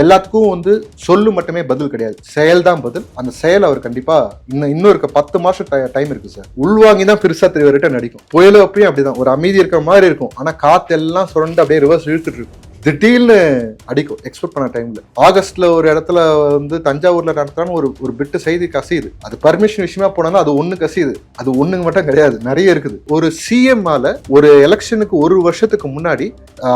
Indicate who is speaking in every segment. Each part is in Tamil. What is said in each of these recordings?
Speaker 1: எல்லாத்துக்கும் வந்து சொல்லு மட்டுமே பதில் கிடையாது. செயல் தான் பதில். அந்த செயல் அவர் கண்டிப்பா இன்னும் இன்னும் இருக்க பத்து மாசம் டைம் இருக்கு சார் உள்வாங்கி தான் பெருசா தெரியவர்கிட்ட நடிக்கும் புயல அப்பயும் அப்படிதான். ஒரு அமைதி இருக்கிற மாதிரி இருக்கும். ஆனா காத்து எல்லாம் சுரண்டு அப்படியே ரிவர்ஸ் இழுத்துட்டு இருக்கும். திடீர்னு அடிக்கும் எக்ஸ்பெக்ட் பண்ண டைம்ல ஆகஸ்ட்ல ஒரு இடத்துல வந்து தஞ்சாவூர்ல நடத்துறான்னு ஒரு ஒரு பிட்டு செய்தி கசியுது. அது பர்மிஷன் விஷயமா போனாலும் அது ஒண்ணு கசியுது. அது ஒண்ணுங்க மட்டும் கிடையாது நிறைய இருக்குது. ஒரு சிஎம்ஆல ஒரு எலெக்ஷனுக்கு ஒரு வருஷத்துக்கு முன்னாடி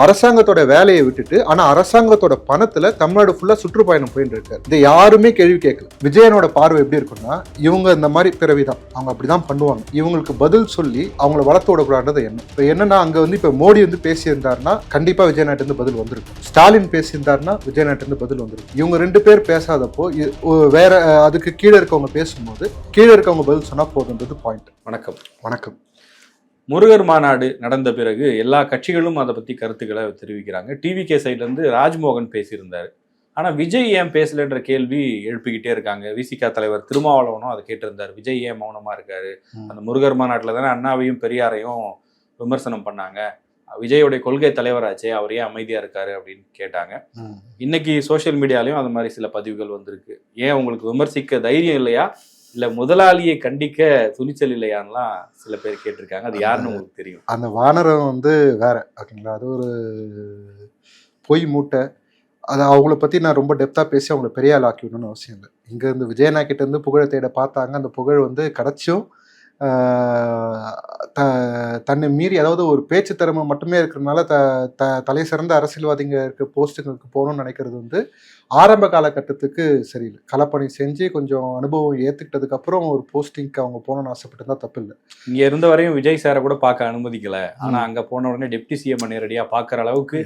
Speaker 1: அரசாங்கத்தோட வேலையை விட்டுட்டு ஆனா அரசாங்கத்தோட பணத்துல தமிழ்நாடு ஃபுல்லா சுற்றுப்பயணம் போயிட்டு இருக்காரு. இதை யாருமே கேள்வி கேட்கல. விஜயனோட பார்வை எப்படி இருக்கும்னா இவங்க இந்த மாதிரி பிறவிதான் அவங்க அப்படிதான் பண்ணுவாங்க. இவங்களுக்கு பதில் சொல்லி அவங்கள வளர்த்து விடக்கூடாது என்ன? இப்போ என்னன்னா அங்க வந்து இப்ப மோடி வந்து பேசியிருந்தாருன்னா கண்டிப்பா விஜய் நாட்டு பதில் பதில் வந்திருக்கும் ஸ்டாலின் பேசியிருந்தாருன்னா விஜய் நாட்டு இருந்து பதில் வந்திருக்கும் இவங்க ரெண்டு பேர் பேசாதப்போ வேற அதுக்கு கீழே இருக்கவங்க பேசும்போது கீழே இருக்கவங்க பதில் சொன்னா போதுன்றது பாயிண்ட்
Speaker 2: வணக்கம்.
Speaker 1: வணக்கம்.
Speaker 2: முருகர் மாநாடு நடந்த பிறகு எல்லா கட்சிகளும் அதை பத்தி கருத்துக்களை தெரிவிக்கிறாங்க. டிவிகே சைட்ல இருந்து ராஜ்மோகன் பேசியிருந்தாரு. ஆனா விஜய் ஏன் பேசலன்ற கேள்வி எழுப்பிக்கிட்டே இருக்காங்க. விசிகா தலைவர் திருமாவளவனும் அதை கேட்டிருந்தார். விஜய் ஏன் மௌனமா இருக்காரு. அந்த முருகர் மாநாட்டுல தானே அண்ணாவையும் பெரியாரையும் விமர்சனம் பண்ணாங்க. விஜயோடைய கொள்கை தலைவராச்சே அவர் ஏன் அமைதியா இருக்காரு அப்படின்னு கேட்டாங்க. இன்னைக்கு சோஷியல் மீடியாலையும் அது மாதிரி சில பதிவுகள் வந்திருக்கு. ஏன் உங்களுக்கு விமர்சிக்க தைரியம் இல்லையா? இல்ல முதலாளியை கண்டிக்க துணிச்சல் இல்லையான்லாம் சில பேர் கேட்டிருக்காங்க. அது யாருன்னு உங்களுக்கு தெரியும்?
Speaker 1: அந்த வானரம் வந்து வேற ஓகேங்களா? அது ஒரு பொய் மூட்டை. அது அவங்கள பற்றி நான் ரொம்ப டெப்த்தாக பேசி அவங்கள பெரிய ஆள் ஆக்கி விடணும்னு அவசியம் இல்லை. இங்கேருந்து விஜயனா கிட்ட இருந்து புகழை தேட பார்த்தாங்க. அந்த புகழ் வந்து கிடச்சும் த தன்னை மீறி அதாவது ஒரு பேச்சு திறமை மட்டுமே இருக்கிறதுனால த த தலை சிறந்த அரசியல்வாதிங்க இருக்க போஸ்ட்டுங்களுக்கு போகணும்னு நினைக்கிறது வந்து ஆரம்ப காலகட்டத்துக்கு சரியில்லை. களப்பணி செஞ்சு கொஞ்சம் அனுபவம் ஏற்றுக்கிட்டதுக்கு அப்புறம் ஒரு போஸ்டிங்க்கு அவங்க போகணும்னு ஆசைப்பட்டு தான் தப்பு இல்லை
Speaker 2: இங்க இருந்த வரையும் விஜய் சாரை கூட பார்க்க அனுமதிக்கல. ஆனா அங்க போன உடனே டெப்டி சிஎம் நேரடியா பாக்குற அளவுக்கு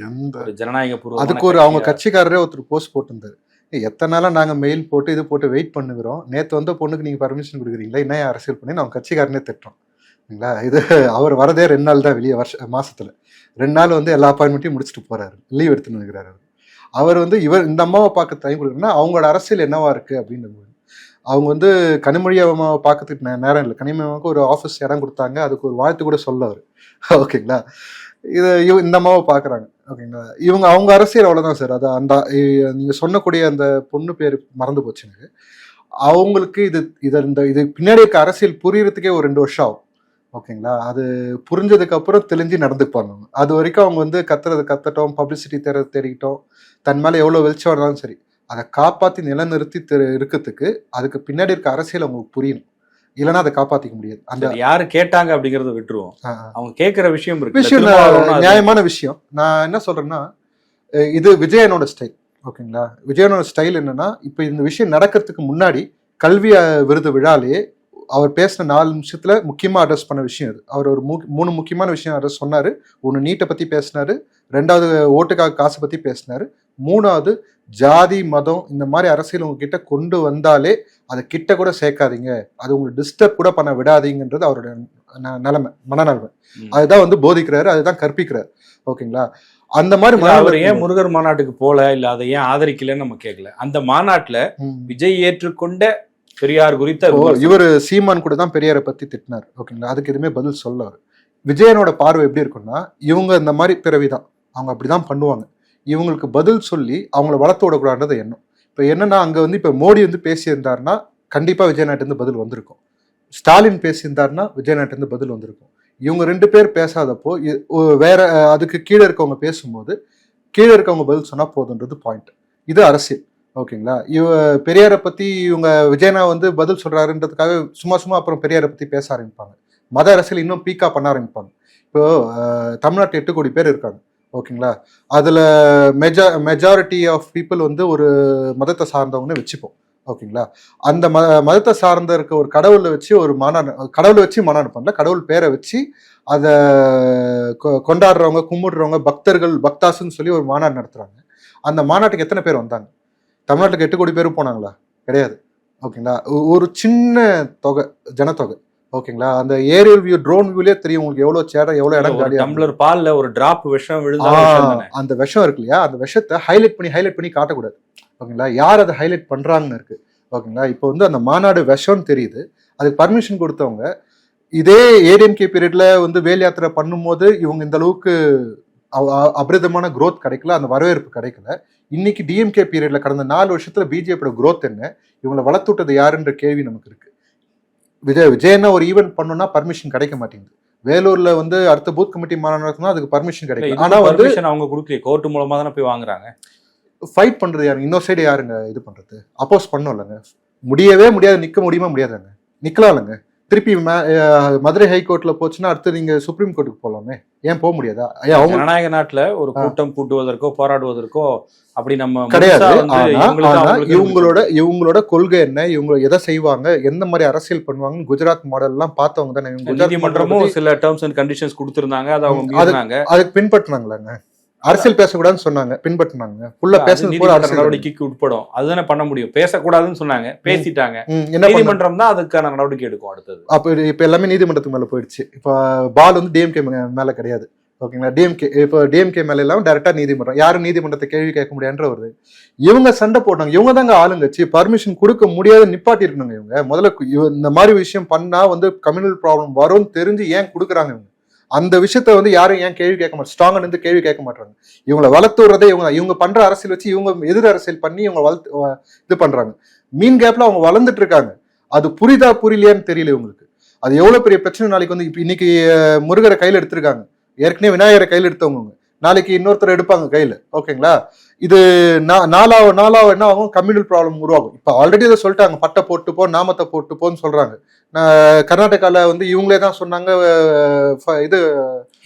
Speaker 2: ஜனநாயக பூர்வமான
Speaker 1: அதுக்கு ஒரு அவங்க கட்சிக்காரரே ஒருத்தர் போஸ்ட் போட்டிருந்தாரு. எத்தனை நாளாக நாங்கள் மெயில் போட்டு இது போட்டு வெயிட் பண்ணுகிறோம். நேற்று வந்த பொண்ணுக்கு நீங்கள் பர்மிஷன் கொடுக்குறீங்களா? என்ன ஏன் அரசியல் பண்ணி அவங்க கட்சிக்காரனே திட்டுறோம். சரிங்களா இது அவர் வரதே ரெண்டு நாள் தான் வெளியே வருஷ மாதத்தில் ரெண்டு நாள் வந்து எல்லா அப்பாயின்மெண்ட்டையும் முடிச்சுட்டு போகிறாரு லீவ் எடுத்துன்னு இருக்கிறாரு அவர். வந்து இவர் இந்த அம்மாவை பார்க்க டைம் கொடுக்குறேன்னா அவங்களோட அரசியல் என்னவா இருக்குது அப்படின்னு அவங்க வந்து கனிமொழி அம்மாவை பார்க்கறதுக்கு நேரம் இல்லை. கனிமொழி ஒரு ஆஃபீஸ் இடம் கொடுத்தாங்க. அதுக்கு ஒரு வாழ்த்து கூட சொல்ல அவர். ஓகேங்களா? இது இந்த அம்மாவை பார்க்குறாங்க. ஓகேங்களா இவங்க அவங்க அரசியல் அவ்வளோதான் சார். அது அந்த நீங்கள் சொன்னக்கூடிய அந்த பொண்ணு பேர் மறந்து போச்சு எனக்கு. அவங்களுக்கு இது இதை இந்த இது பின்னாடி இருக்க அரசியல் புரியறதுக்கே ஒரு ரெண்டு வருஷம் ஆகும். ஓகேங்களா? அது புரிஞ்சதுக்கு அப்புறம் தெளிஞ்சு நடந்துப்பாங்க. அது வரைக்கும் அவங்க வந்து கத்துறது கத்தட்டும் பப்ளிசிட்டி தேட தேடிக்கிட்டோம். தன் மேலே எவ்வளோ வெளிச்சம் இருந்தாலும் சரி அதை காப்பாற்றி நிலநிறுத்தி இருக்கிறதுக்கு அதுக்கு பின்னாடி இருக்க அரசியல் அவங்களுக்கு புரியணும். இல்லைன்னா அதை காப்பாத்திக்க முடியாது. அந்த
Speaker 2: யாரு கேட்டாங்க அப்படிங்கறத விட்டுருவோம். அவங்க கேக்குற விஷயம் இருக்கு
Speaker 1: விஷயம் நியாயமான விஷயம். நான் என்ன சொல்றேன்னா இது விஜயனோட ஸ்டைல் ஓகேங்களா? விஜயனோட ஸ்டைல் என்னன்னா இப்போ இந்த விஷயம் நடக்கிறதுக்கு முன்னாடி கல்வி விருது விழாலேயே அவர் பேசின நாலு நிமிஷத்துல முக்கியமா அட்ரஸ் பண்ண விஷயம் இது. அவர் ஒரு மூணு முக்கியமான விஷயம் அட்ரஸ் சொன்னாரு. ஒன்று நீட்டை பத்தி பேசினாரு. ரெண்டாவது ஓட்டுக்காக காசு பத்தி பேசினாரு. மூணாவது ஜாதி மதம் இந்த மாதிரி அரசியல் உங்ககிட்ட கொண்டு வந்தாலே அதை கிட்ட கூட சேர்க்காதீங்க. அது உங்களுக்கு டிஸ்டர்ப் கூட பண்ண விடாதீங்கன்றது அவரோட ந- நிலைமை மனநிலைமை. அதுதான் வந்து போதிக்கிறாரு அதுதான் கற்பிக்கிறாரு. ஓகேங்களா? அந்த மாதிரி
Speaker 2: அவர் ஏன் முருகர் மாநாட்டுக்கு போல இல்ல அதை ஏன் ஆதரிக்கலன்னு நம்ம கேட்கல அந்த மாநாட்டுல. விஜய் ஏற்றுக்கொண்ட பெரியார் குறித்த.
Speaker 1: இவரு சீமான் கூட தான் பெரியாரை பத்தி திட்டினார். ஓகேங்களா? அதுக்கு எதுவுமே பதில் சொல்ல விஜயனோட பார்வை எப்படி இருக்குன்னா இவங்க இந்த மாதிரி பிறவிதான். அவங்க அப்படிதான் பண்ணுவாங்க. இவங்களுக்கு பதில் சொல்லி அவங்கள வளர்த்து விடக்கூடாதது எண்ணம். இப்போ என்னன்னா அங்கே வந்து இப்போ மோடி வந்து பேசியிருந்தாருன்னா கண்டிப்பாக விஜயநாட்டிலேருந்து பதில் வந்திருக்கும். ஸ்டாலின் பேசியிருந்தாருன்னா விஜய் பதில் வந்திருக்கும். இவங்க ரெண்டு பேர் பேசாதப்போ வேற அதுக்கு கீழே இருக்கவங்க பேசும்போது கீழே இருக்கவங்க பதில் சொன்னால் போதுன்றது பாயிண்ட் இது அரசியல். ஓகேங்களா? இவ பெரியாரை பத்தி இவங்க விஜயனா வந்து பதில் சொல்றாருன்றதுக்காக சும்மா சும்மா அப்புறம் பெரியாரை பத்தி பேச ஆரம்பிப்பாங்க. மத அரசியல் இன்னும் பீக்கா பண்ண ஆரம்பிப்பாங்க. இப்போ தமிழ்நாட்டு எட்டு கோடி பேர் இருக்காங்க. ஓகேங்களா? அதில் மெஜா மெஜாரிட்டி ஆஃப் பீப்புள் வந்து ஒரு மதத்தை சார்ந்தவங்கன்னு வச்சுப்போம். ஓகேங்களா? அந்த ம மதத்தை சார்ந்த இருக்க ஒரு கடவுளை வச்சு ஒரு மாநாடு கடவுளை வச்சு மன பண்ணல கடவுள் பேரை வச்சு அதை கொ- கொண்டாடுறவங்க கும்பிடுறவங்க பக்தர்கள் பக்தாசுன்னு சொல்லி ஒரு மாநாடு நடத்துகிறாங்க அந்த மாநாட்டுக்கு எத்தனை பேர் வந்தாங்க? தமிழ்நாட்டுக்கு எட்டு கோடி பேர் போனாங்களா? கிடையாது. ஓகேங்களா? ஒரு சின்ன தொகை ஜனத்தொகை. ஓகேங்களா? அந்த ஏரியல் வியூ ட்ரோன் வியூலயே தெரியும் உங்களுக்கு எவ்வளவு சேரம் எவ்வளவு இடம்
Speaker 2: ஒரு
Speaker 1: காலியா
Speaker 2: டம்ளர் பால்ல ஒரு டிராப் விஷம் விழுந்தா
Speaker 1: அந்த விஷம் இருக்கு இல்லையா? அந்த விஷத்தை ஹைலைட் பண்ணி ஹைலைட் பண்ணி காட்டக்கூடாது. ஓகேங்களா? யார் அதை ஹைலைட் பண்றாங்கன்னு இருக்கு. ஓகேங்களா? இப்போ வந்து அந்த மாநாடு விஷம்னு தெரியுது. அதுக்கு பர்மிஷன் கொடுத்தவங்க இதே ஏடிஎம்கே பீரியட்ல வந்து வேல் யாத்திரை பண்ணும்போது இவங்க இந்த அளவுக்கு அபரிதமான growth கிடைக்கல அந்த வரவேற்பு கிடைக்கல. இன்னைக்கு டிஎம்கே பீரியட்ல கடந்த நாலு வருஷத்துல பிஜேபியோட growth என்ன? இவங்களை வளர்த்து விட்டது யாருன்ற கேள்வி நமக்கு இருக்கு. விஜய் விஜயன்னா ஒரு ஈவெண்ட் பண்ணோம்னா பர்மிஷன் கிடைக்க மாட்டேங்குது. வேலூர்ல வந்து அடுத்த பூத் கமிட்டி மாநாடு நடத்தினா அதுக்கு பர்மிஷன் கிடைக்கும் ஆனா வந்து
Speaker 2: அவங்க கொடுக்கலையே. கோர்ட் மூலமா தானே போய் வாங்குறாங்க?
Speaker 1: ஃபைட் பண்றது யாருங்க இன்னொரு சைடு யாருங்க இது பண்றது? அப்போஸ் பண்ணோம்லங்க முடியவே முடியாது நிக்க முடியுமா முடியாதாங்க? நிக்கலாம் இல்லைங்க திருப்பி மதுரை ஹைகோர்ட்ல போச்சுன்னா அடுத்து நீங்க சுப்ரீம் கோர்ட்டுக்கு போலாமே? ஏன் போக முடியாதா?
Speaker 2: ஜனநாயக நாட்டுல ஒரு. கூட்டம் கூட்டுவதற்கோ போராடுவதற்கோ அப்படி நம்ம
Speaker 1: கிடையாது. இவங்களோட இவங்களோட கொள்கை என்ன? இவங்க எதை செய்வாங்க? எந்த மாதிரி அரசியல் பண்ணுவாங்கன்னு குஜராத் மாடல் எல்லாம் பார்த்தவங்க தானே.
Speaker 2: நீதிமன்றமும் சில டேர்ம்ஸ் அண்ட் கண்டிஷன்ஸ் கொடுத்திருந்தாங்க அதை அவங்க
Speaker 1: அதுக்கு பின்பற்றினாங்களாங்க? அரசியல் பேசக்கூடாதுன்னு சொன்னாங்க பின்பற்றினாங்க.
Speaker 2: அது
Speaker 1: பேசுறது
Speaker 2: நீதிமன்ற
Speaker 1: அரசியல்.
Speaker 2: நடவடிக்கைக்கு உட்படும். அதுதானே பண்ண முடியும். பேசக்கூடாதுன்னு சொன்னாங்க. பேசிட்டாங்க. நீதிமன்றம் தான் அதுக்கான நடவடிக்கை எடுக்கும் அடுத்தது.
Speaker 1: அப்ப இப்ப எல்லாமே நீதிமன்றத்துக்கு மேல போயிடுச்சு. இப்ப பால் வந்து டிஎம்கே மேல கிடையாது. ஓகேங்களா? டிஎம்கே இப்போ டிஎம்கே மேல இல்லாம டைரக்டா நீதிமன்றம். யாரும் நீதிமன்றத்தை கேள்வி கேட்க முடியாதுன்ற வருது இவங்க சண்டை போட்டாங்க. இவங்க தாங்க ஆளுங்கட்சி பர்மிஷன் கொடுக்க முடியாத நிப்பாட்டி இருக்கணுங்க இவங்க. முதல்ல இந்த மாதிரி விஷயம் பண்ணா வந்து கம்யூனல் ப்ராப்ளம் வரும்னு தெரிஞ்சு ஏன் கொடுக்குறாங்க இவங்க? அந்த விஷயத்த வந்து யாரும் ஏன் கேள்வி கேட்க மாட்டாங்க ஸ்ட்ராங்கா இருந்து கேள்வி கேட்க மாட்டாங்க இவங்களை வளர்த்து விடுறதே இவங்க இவங்க பண்ற அரசியல் வச்சு இவங்க எதிர் அரசியல் பண்ணி இவங்க வளர்த்து இது பண்றாங்க. மீன் கேப்ல அவங்க வளர்ந்துட்டு இருக்காங்க. அது புரிதா புரியலையான்னு தெரியல இவங்களுக்கு. அது எவ்வளவு பெரிய பிரச்சனை? நாளைக்கு வந்து இப்போ இன்னைக்கு முருகரை கையில் எடுத்திருக்காங்க. ஏற்கனவே விநாயகரை கையில் எடுத்தவங்க நாளைக்கு இன்னொருத்தர் எடுப்பாங்க கையில. ஓகேங்களா? இது நா- நாலாவது நாலாவது என்ன ஆகும்? கம்யூனல் ப்ராப்ளம் உருவாகும். இப்போ ஆல்ரெடி இதை சொல்லிட்டாங்க. பட்டை போட்டு போ நாமத்தை போட்டு போன்னு சொல்றாங்க. நான் கர்நாடகால வந்து இவங்களே தான் சொன்னாங்க இது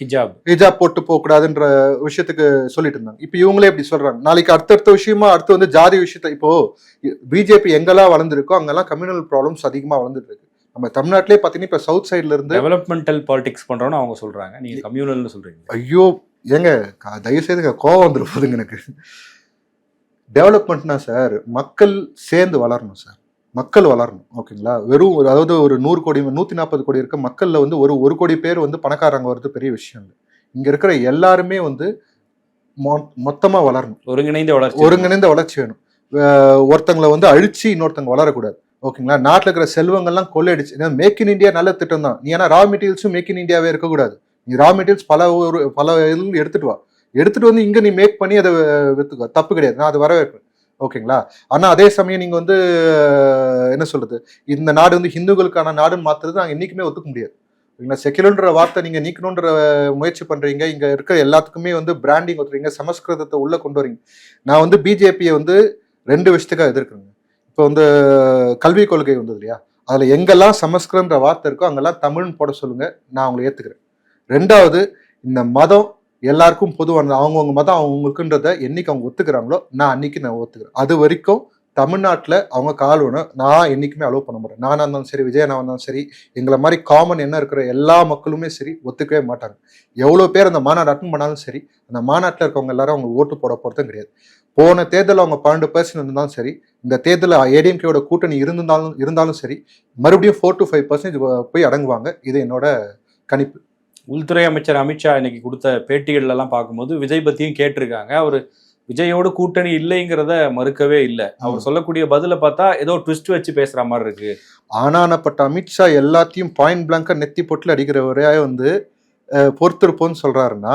Speaker 2: ஹிஜாப்.
Speaker 1: ஹிஜாப் போட்டு போக கூடாதுன்ற விஷயத்துக்கு சொல்லிட்டு இருந்தாங்க. இப்போ இவங்களே இப்படி சொல்றாங்க. நாளைக்கு அடுத்தடுத்த விஷயமா அடுத்து வந்து ஜாதி விஷயத்த இப்போ பிஜேபி எங்கெல்லாம் வளர்ந்துருக்கோ அங்கெல்லாம் கம்யூனல் ப்ராப்ளம்ஸ் அதிகமா வளர்ந்துட்டு இருக்கு நம்ம தமிழ்நாட்டிலே பார்த்தீங்கன்னா இப்போ சவுத் சைட்ல இருந்து
Speaker 2: டெவலப்மெண்டல் பாலிடிக்ஸ் பண்றோம்னு அவங்க சொல்றாங்க. நீங்க கம்யூனல்னு சொல்றீங்க.
Speaker 1: ஐயோ ஏங்க க- தயவு செய்துங்க கோவம் வந்துரு போதுங்க எனக்கு. டெவலப்மெண்ட்னா சார் மக்கள் சேர்ந்து வளரணும் சார். மக்கள் வளரணும் ஓகேங்களா? வெறும் ஒரு அதாவது ஒரு நூறு கோடி நூத்தி நாற்பது கோடி இருக்க மக்கள்ல வந்து ஒரு ஒரு கோடி பேர் வந்து பணக்காரங்க வர்றது பெரிய விஷயம் இல்லை. இங்க இருக்கிற எல்லாருமே வந்து மொ- மொத்தமா வளரணும்.
Speaker 2: ஒருங்கிணைந்த வளர்ச்சி.
Speaker 1: ஒருங்கிணைந்த வளர்ச்சி வேணும். ஒருத்தங்களை வந்து அழிச்சு இன்னொருத்தங்க வளரக்கூடாது ஓகேங்களா? நாட்டில் இருக்கிற செல்வங்கள்லாம் கொள்ளையடிச்சு மேக் இன் இந்தியா நல்ல திட்டம் தான் ஏன்னா ரா மெட்டீரியல்ஸும் மேக் இன் இந்தியாவே இருக்கக்கூடாது. நீ ரா மெட்டீரியல்ஸ் பல ஒரு பல இதில் எடுத்துட்டு வா. எடுத்துட்டு வந்து இங்கே நீ மேக் பண்ணி அதை வித்துக்கோ. தப்பு கிடையாது. நான் அது வரவேற்பேன். ஓகேங்களா ஆனால் அதே சமயம் நீங்கள் வந்து என்ன சொல்கிறது இந்த நாடு வந்து ஹிந்துக்களுக்கான நாடுன்னு மாற்றுறது நாங்கள் என்னைக்குமே ஒத்துக்க முடியாது. ஓகேங்களா செக்குலர்ன்ற வார்த்தை நீங்கள் நீக்கணுன்ற முயற்சி பண்ணுறீங்க இங்கே இருக்கிற எல்லாத்துக்குமே வந்து பிராண்டிங் ஒத்துறீங்க சமஸ்கிருதத்தை உள்ளே கொண்டு வரீங்க. நான் வந்து பிஜேபியை வந்து ரெண்டு விஷயத்துக்காக எதிர்க்கிறேங்க. இப்போ வந்து கல்விக் கொள்கை வந்தது இல்லையா? அதில் எங்கெல்லாம் சமஸ்கிருதன்ற வார்த்தை இருக்கோ அங்கெல்லாம் தமிழ்னு போட சொல்லுங்கள் நான் அவங்களை ஏற்றுக்கிறேன் ரெண்டாவது இந்த மதம் எல்லாருக்கும் பொதுவானது அவங்கவுங்க மதம் அவங்களுக்குன்றத என்னைக்கு அவங்க ஒத்துக்கிறாங்களோ நான் அன்னைக்கு நான் ஒத்துக்கிறேன். அது வரைக்கும் தமிழ்நாட்டில் அவங்க கால் வேணும் நான் என்றைக்குமே அலோவ் பண்ண மாட்டேன். நானாக இருந்தாலும் சரி விஜயனா இருந்தாலும் சரி எங்களை மாதிரி காமன் என்ன இருக்கிற எல்லா மக்களுமே சரி ஒத்துக்கவே மாட்டாங்க. எவ்வளோ பேர் அந்த மாநாடு அட்டன் பண்ணாலும் சரி அந்த மாநாட்டில் இருக்கவங்க எல்லாரும் அவங்க ஓட்டு போட போகிறதும் கிடையாது. போன தேர்தலில் அவங்க பன்னெண்டு பர்சன்ட் இருந்தாலும் சரி இந்த தேர்தலில் ஏடிஎம்கேவோட கூட்டணி இருந்தாலும் இருந்தாலும் சரி மறுபடியும் ஃபோர் டு ஃபைவ் பர்சன்டேஜ் போய் அடங்குவாங்க. இது என்னோட கணிப்பு.
Speaker 2: உள்துறை அமைச்சர் அமித்ஷா இன்னைக்கு கொடுத்த பேட்டிகள்ல எல்லாம் பார்க்கும்போது விஜய் பத்தியும் கேட்டிருக்காங்க. அவர் விஜயோட கூட்டணி இல்லைங்கிறத மறுக்கவே இல்லை. அவர் சொல்லக்கூடிய பதில பார்த்தா ஏதோ ட்விஸ்ட் வச்சு பேசுற மாதிரி இருக்கு.
Speaker 1: ஆனானப்பட்ட அமித்ஷா எல்லாத்தையும் பாயிண்ட் பிளாங்கா நெத்தி பொட்டில் அடிக்கிறவரே வந்து அஹ், பொறுத்திருப்போம்னு சொல்றாருன்னா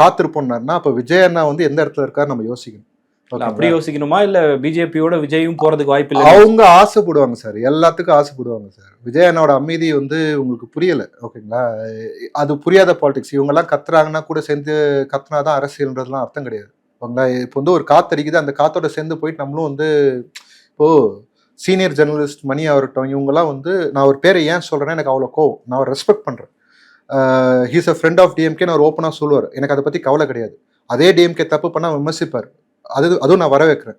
Speaker 1: காத்திருப்போம்னாருன்னா அப்ப விஜய் அண்ணா வந்து எந்த இடத்துல இருக்காரு நம்ம யோசிக்கணும்?
Speaker 2: அப்படி யோசிக்கணுமா? இல்ல பிஜேபியோட விஜயும் போறதுக்கு வாய்ப்பு இல்லை
Speaker 1: அவங்க ஆசைப்படுவாங்க சார். எல்லாத்துக்கும் ஆசைப்படுவாங்க சார். விஜய் அண்ணாவோட அமைதி வந்து உங்களுக்கு புரியல ஓகேங்களா? அது புரியாத பாலிடிக்ஸ் இவங்க எல்லாம் கத்துறாங்கன்னா கூட சேர்ந்து கத்துனாதான் அரசியல்ன்றதுலாம் அர்த்தம் கிடையாது. ஓகேங்களா? இப்போ வந்து ஒரு காத்து அடிக்குது அந்த காத்தோட சேர்ந்து போயிட்டு நம்மளும் வந்து இப்போ சீனியர் ஜெர்னலிஸ்ட் மணி ஆகட்டும் இவங்கெல்லாம் வந்து நான் ஒரு பேரை ஏன் சொல்றேன்னா எனக்கு அவ்வளோ கோவம். நான் அவர் ரெஸ்பெக்ட் பண்றேன். He's a friend of DMK அவர் ஓப்பனாக சொல்லுவார். எனக்கு அதை பத்தி கவலை கிடையாது. அதே டிஎம்கே தப்பு பண்ணா விமர்சிப்பார். அது அதுவும் நான் வரவேற்கிறேன்.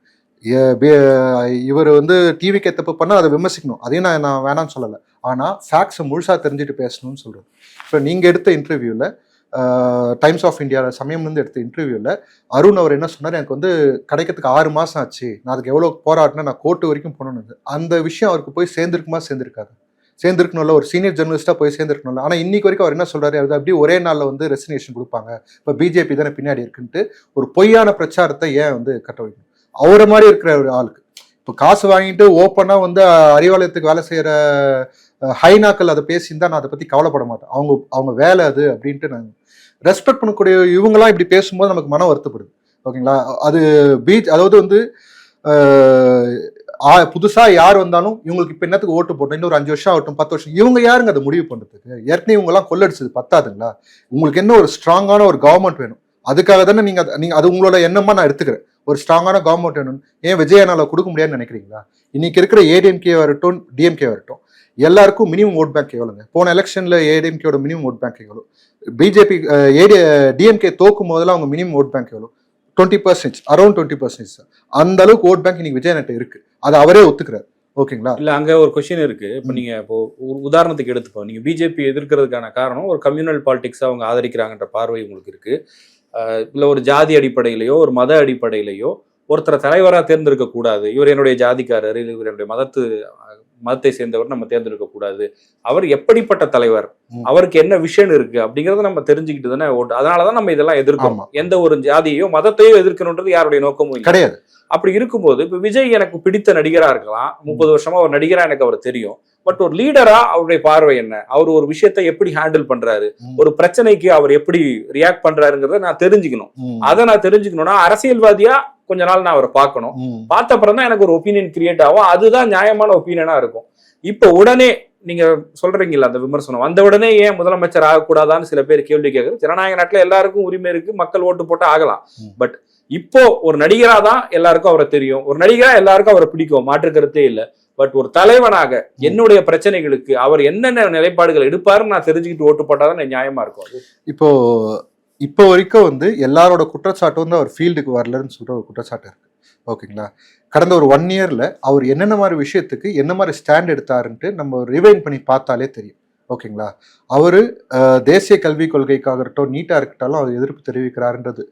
Speaker 1: இவர் வந்து டிவிக்கு தப்பு பண்ணால் அதை விமர்சிக்கணும். அதையும் நான் நான் வேணாம்னு சொல்லலை. ஆனால் ஃபேக்ஸை முழுசாக தெரிஞ்சுட்டு பேசணும்னு சொல்கிறேன் இப்போ நீங்கள் எடுத்த இன்டர்வியூவில் டைம்ஸ் ஆஃப் இந்தியாவில் சமயம்லேருந்து எடுத்த இன்டர்வியூவில் அருண் அவர் என்ன சொன்னார்? எனக்கு வந்து கிடைக்கிறதுக்கு ஆறு மாதம் ஆச்சு. நான் அதுக்கு எவ்வளோ போராட்டினா நான் கோர்ட்டு வரைக்கும் போகணுன்னு அந்த விஷயம் அவருக்கு போய் சேர்ந்துருக்குமா சேர்ந்துருக்காது? சேர்ந்துருக்கணும்ல ஒரு சீனியர் ஜெர்னலிஸ்ட்டாக போய் சேர்ந்துருக்கணும்ல. ஆனால் இன்னைக்கு வரைக்கும் அவர் என்ன சொல்கிறாரு அது அப்படியே ஒரே நாளில் வந்து ரெசினேஷன் கொடுப்பாங்க. இப்போ பிஜேபி தானே பின்னாடி இருக்குன்ட்டு ஒரு பொய்யான பிரச்சாரத்தை ஏன் வந்து கட்ட வைக்கணும்? அவரை மாதிரி இருக்கிற ஒரு ஆளுக்கு. இப்போ காசு வாங்கிட்டு ஓப்பனாக வந்து அறிவாலயத்துக்கு வேலை செய்கிற ஹைனாக்கள் அதை பேசியிருந்தா நான் அதை பற்றி கவலைப்பட மாட்டேன். அவங்க அவங்க வேலை அது அப்படின்ட்டு நான் ரெஸ்பெக்ட் பண்ணக்கூடிய இவங்களாம் இப்படி பேசும்போது நமக்கு மனம் வருத்தப்படுது. ஓகேங்களா? அது பீச் அதாவது வந்து புதுசா யார் வந்தாலும் இவங்களுக்கு இப்ப என்னத்துக்கு ஓட்டு போட்டோம் இன்னொரு அஞ்சு வருஷம் ஆகட்டும் பத்து வருஷம். இவங்க யாருங்க அதை முடிவு பண்றதுக்கு? ஏற்கனவே இவங்க எல்லாம் கொள்ளடிச்சது பத்தாதுங்களா? உங்களுக்கு என்ன ஒரு ஸ்ட்ராங்கான ஒரு கவர்மெண்ட் வேணும்? அதுக்காக தானே நீங்க நீங்க அது உங்களோட எண்ணமா நான் எடுத்துக்கிறேன். ஒரு ஸ்ட்ராங்கான கவர்மெண்ட் வேணும் ஏன் விஜயனால கொடுக்க முடியாதுன்னு நினைக்கிறீங்களா? இன்னைக்கு இருக்கிற ஏடிஎம்கே வரட்டும் டிஎம்கே வரட்டும் எல்லாருக்கும் மினிமம் ஓட் பேங்க் எவ்வளோங்க போன எலெக்ஷன்ல ஏடிஎம்கேயோட மினிமம் ஓட் பேங்க் எவ்வளோ பிஜேபி ஏடி டிஎம்கே தோக்கும் போதெல்லாம் அவங்க மினிமம் ஓட் பேங்க் எவ்வளோ twenty percentage around twenty percent அந்த அளவுக்கு ஓட் பேங்க் இன்னைக்கு விஜயநட்ட இருக்கு. அதை அவரே ஒத்துக்கிறார். ஓகேங்களா?
Speaker 2: இல்ல அங்க ஒரு கொஸ்டின் இருக்கு. இப்போ நீங்க இப்போ உதாரணத்துக்கு எடுத்துப்போம். நீங்க பிஜேபி எதிர்க்கிறதுக்கான காரணம் ஒரு கம்யூனல் பாலிடிக்ஸ் அவங்க ஆதரிக்கிறாங்கன்ற பார்வை உங்களுக்கு இருக்கு. இல்லை இல்ல ஒரு ஜாதி அடிப்படையிலையோ ஒரு மத அடிப்படையிலையோ ஒருத்தரை தலைவரா தேர்ந்தெடுக்க கூடாது. இவர் என்னுடைய ஜாதிக்காரர் இவர் என்னுடைய மதத்து மதத்தை சேர்ந்தவர் நம்ம தேர்ந்தெடுக்க கூடாது. அவர் எப்படிப்பட்ட தலைவர். அவருக்கு என்ன விஷன் இருக்கு? அப்படிங்கறத நம்ம தெரிஞ்சுக்கிட்டு தானே ஓட்டு அதனாலதான் நம்ம இதெல்லாம் எதிர்க்கிறோம்.
Speaker 1: ஆமா.
Speaker 2: எந்த ஒரு ஜாதியோ மதத்தையோ எதிர்க்கணுன்றது யாருடைய நோக்கமும்
Speaker 1: கிடையாது.
Speaker 2: அப்படி இருக்கும்போது இப்ப விஜய் எனக்கு பிடித்த நடிகரா இருக்கலாம். முப்பது வருஷமா ஒரு நடிகரா எனக்கு அவர் தெரியும். பட் ஒரு லீடரா அவருடைய பார்வை என்ன? அவர் ஒரு விஷயத்தை எப்படி ஹேண்டில் பண்றாரு. ஒரு பிரச்சனைக்கு அவர் எப்படி ரியாக்ட் பண்றாருங்கிறத நான் தெரிஞ்சுக்கணும். அதை நான் தெரிஞ்சுக்கணும்னா அரசியல்வாதியா கொஞ்ச நாள் நான் அவரை பார்க்கணும். பார்த்த அப்புறம் தான் எனக்கு ஒரு ஒப்பீனியன் கிரியேட் ஆகும். அதுதான் நியாயமான ஒப்பீனியனா இருக்கும். இப்போ உடனே நீங்க சொல்றீங்கல்ல அந்த விமர்சனம். வந்த உடனே ஏன் முதலமைச்சர் ஆகக்கூடாதான்னு சில பேர் கேள்வி கேட்குறது ஜனநாயக நாட்டுல எல்லாருக்கும் உரிமை இருக்கு. மக்கள் ஓட்டு போட்டு ஆகலாம். பட் இப்போ ஒரு நடிகரா தான் எல்லாருக்கும் அவரை தெரியும். ஒரு நடிகரா எல்லாருக்கும் அவரை பிடிக்கும். மாற்று கருத்தே இல்ல. பட் ஒரு தலைவனாக என்னுடைய பிரச்சனைகளுக்கு அவர் என்னென்ன நிலைப்பாடுகள் எடுப்பாருன்னு நான் தெரிஞ்சுக்கிட்டு ஓட்டு போட்டாதான் தான் நியாயமா இருக்கும் அது.
Speaker 1: இப்போ இப்போ வரைக்கும் வந்து எல்லாரோட குற்றச்சாட்டு வந்து அவர் ஃபீல்டுக்கு வரலன்னு சொல்ற ஒரு குற்றச்சாட்டு இருக்கு. ஓகேங்களா? கடந்த ஒரு ஒன் இயர்ல அவர் என்னென்ன மாதிரி விஷயத்துக்கு என்ன மாதிரி ஸ்டாண்ட் எடுத்தாருன்ட்டு நம்ம ரிவைன் பண்ணி பார்த்தாலே தெரியும். ஓகேங்களா? அவர் தேசிய கல்விக் இருக்கட்டும் நீட்டாக இருக்கட்டாலும் அவர் எதிர்ப்பு தெரிவிக்கிறாருன்றது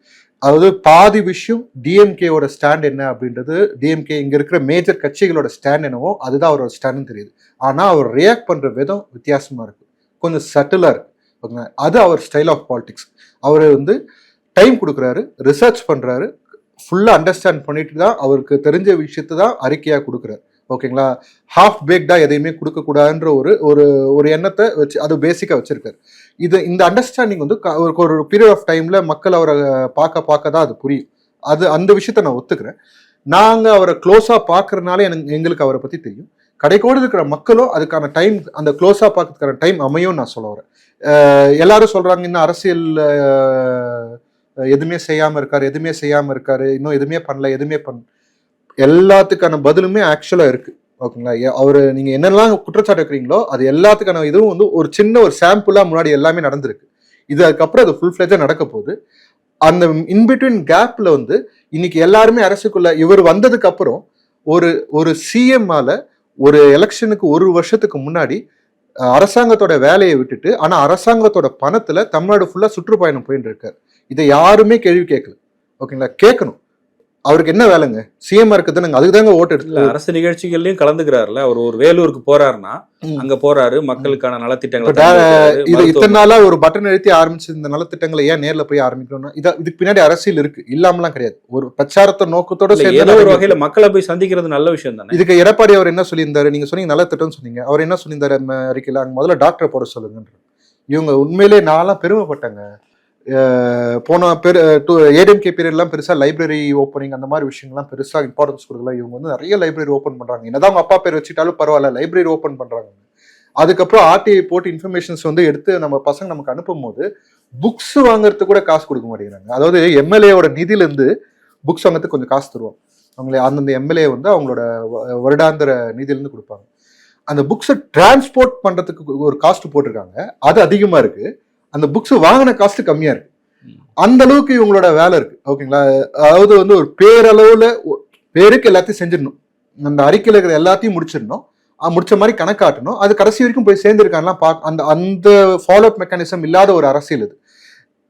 Speaker 1: அதாவது பாதி விஷயம் டிஎம்கேவோட ஸ்டாண்ட் என்ன அப்படின்றது டிஎம்கே இங்க இருக்கிற மேஜர் கட்சிகளோட ஸ்டாண்ட் என்னவோ அதுதான் அவரோட ஸ்டாண்டுன்னு தெரியுது. ஆனா அவர் ரியாக்ட் பண்ற விதம் வித்தியாசமா இருக்கு. கொஞ்சம் சட்டிலா இருக்கு. ஓகேங்களா? அது அவர் ஸ்டைல் ஆஃப் பாலிடிக்ஸ் அவர் வந்து டைம் கொடுக்குறாரு ரிசர்ச் பண்றாரு ஃபுல்லாக அண்டர்ஸ்டாண்ட் பண்ணிட்டு தான் அவருக்கு தெரிஞ்ச விஷயத்தை தான் அறிக்கையாக கொடுக்குறாரு. ஓகேங்களா? ஹாஃப் பேக்டா எதையுமே கொடுக்கக்கூடாதுன்ற ஒரு ஒரு ஒரு எண்ணத்தை வச்சு அது பேசிக்காக வச்சிருக்காரு. இது இந்த அண்டர்ஸ்டாண்டிங் வந்து ஒரு ஒரு பீரியட் ஆஃப் டைம்ல மக்கள் அவரை பார்க்க பார்க்க தான் அது புரியும். அது அந்த விஷயத்த நான் ஒத்துக்கிறேன். நாங்கள் அவரை க்ளோஸாக பார்க்கறனால எனக்கு எங்களுக்கு அவரை பற்றி தெரியும். கடைக்கோடு இருக்கிற மக்களும் அதுக்கான டைம் அந்த க்ளோஸாக பார்க்கறதுக்கான டைம் அமையும் நான் சொல்ல வரேன். எல்லாரும் சொல்கிறாங்க இன்னும் அரசியல் எதுவுமே செய்யாமல் இருக்காரு எதுவுமே செய்யாமல் இருக்காரு இன்னும் எதுவுமே பண்ணல எதுவுமே பண்ண எல்லாத்துக்கான பதிலுமே ஆக்சுவலாக இருக்குது ஓகேங்களா அவர் அவரு நீங்க என்னெல்லாம் குற்றச்சாட்டு வைக்கிறீங்களோ அது எல்லாத்துக்கான இதுவும் வந்து ஒரு சின்ன ஒரு சாம்பிளா முன்னாடி எல்லாமே நடந்திருக்கு. இது அதுக்கப்புறம் அது ஃபுல் ஃபிளெஜா நடக்க போகுது. அந்த இன்பிட்வீன் கேப்ல வந்து இன்னைக்கு எல்லாருமே அரசுக்குள்ள இவர் வந்ததுக்கு அப்புறம் ஒரு ஒரு சிஎம்மால ஒரு எலெக்ஷனுக்கு ஒரு வருஷத்துக்கு முன்னாடி அரசாங்கத்தோட வேலையை விட்டுட்டு ஆனா அரசாங்கத்தோட பணத்துல தமிழ்நாடு ஃபுல்லா சுற்றுப்பயணம் போயிட்டு இருக்காரு இதை யாருமே கேள்வி கேட்கல. ஓகேங்களா? கேட்கணும். அவருக்கு என்ன வேலைங்க? சிஎம் இருக்குதுன்னு அதுக்கு தாங்க ஓட்டு எடுத்து
Speaker 2: அரசு நிகழ்ச்சிகள்லயும் கலந்துக்கிறாருல அவர் ஒரு வேலூருக்கு போறாருன்னா. அங்க போறாரு மக்களுக்கான நலத்திட்டங்களை
Speaker 1: இது இத்தனை நாளா ஒரு பட்டன் எழுத்தி ஆரம்பிச்ச இந்த நலத்திட்டங்களை ஏன் நேர்ல போய் ஆரம்பிக்கணும்னா இத இதுக்கு பின்னாடி அரசியல் இருக்கு. இல்லாமலாம் கிடையாது. ஒரு பிரச்சாரத்தை நோக்கத்தோட
Speaker 2: ஏதோ ஒரு. வகையில மக்களை போய் சந்திக்கிறது நல்ல விஷயம் தானே.
Speaker 1: இதுக்கு எடப்பாடி அவர் என்ன சொல்லியிருந்தாரு? நீங்க சொன்னீங்க நலத்திட்டம்னு சொன்னீங்க. அவர் என்ன சொல்லியிருந்தாரு? அறிக்கையில அங்க முதல்ல டாக்டரை போட சொல்லுங்கன்ற இவங்க உண்மையிலே நான்லாம் பெருமைப்பட்டாங்க. போன பெரு ஏடிஎம்கே பீரியட்லாம் பெருசாக லைப்ரரி ஓப்பனிங் அந்த மாதிரி விஷயங்கள்லாம் பெருசாக இம்பார்ட்டன்ஸ் கொடுக்கல. இவங்க வந்து நிறைய லைப்ரரி ஓப்பன் பண்ணுறாங்க என்னதான் அவங்க அப்பா பேர் வச்சுட்டாலும் பரவாயில்ல லைப்ரரி ஓப்பன் பண்ணுறாங்க அதுக்கப்புறம் ஆர்டிஐ போட்டு இன்ஃபர்மேஷன்ஸ் வந்து எடுத்து நம்ம பசங்க நமக்கு அனுப்பும் போது புக்ஸ் வாங்குறதுக்கு கூட காசு கொடுக்க மாட்டேங்கிறாங்க. அதாவது எம்எல்ஏவோட நிதியிலேருந்து புக்ஸ் வாங்குறதுக்கு கொஞ்சம் காசு தருவோம். அவங்களே அந்தந்த எம்எல்ஏ வந்து அவங்களோட வ- வருடாந்திர நிதியிலிருந்து கொடுப்பாங்க. அந்த புக்ஸை டிரான்ஸ்போர்ட் பண்ணுறதுக்கு ஒரு காஸ்ட் போட்டிருக்காங்க. அது அதிகமாக இருக்குது அந்த புக்ஸ் வாங்கின காஸ்ட் கம்மியா இருக்கு. அந்த அளவுக்கு இவங்களோட வேலை இருக்கு. ஓகேங்களா அதாவது வந்து ஒரு பேரளவுல பேருக்கு எல்லாத்தையும் செஞ்சிடணும். அந்த அறிக்கையில் இருக்கிற எல்லாத்தையும் முடிச்சிடணும். முடிச்ச மாதிரி கணக்காட்டணும். அது கடைசி வரைக்கும் போய் சேர்ந்துருக்காங்கலாம் பா அந்த அந்த ஃபாலோ அப் மெக்கானிசம் இல்லாத ஒரு அரசியல்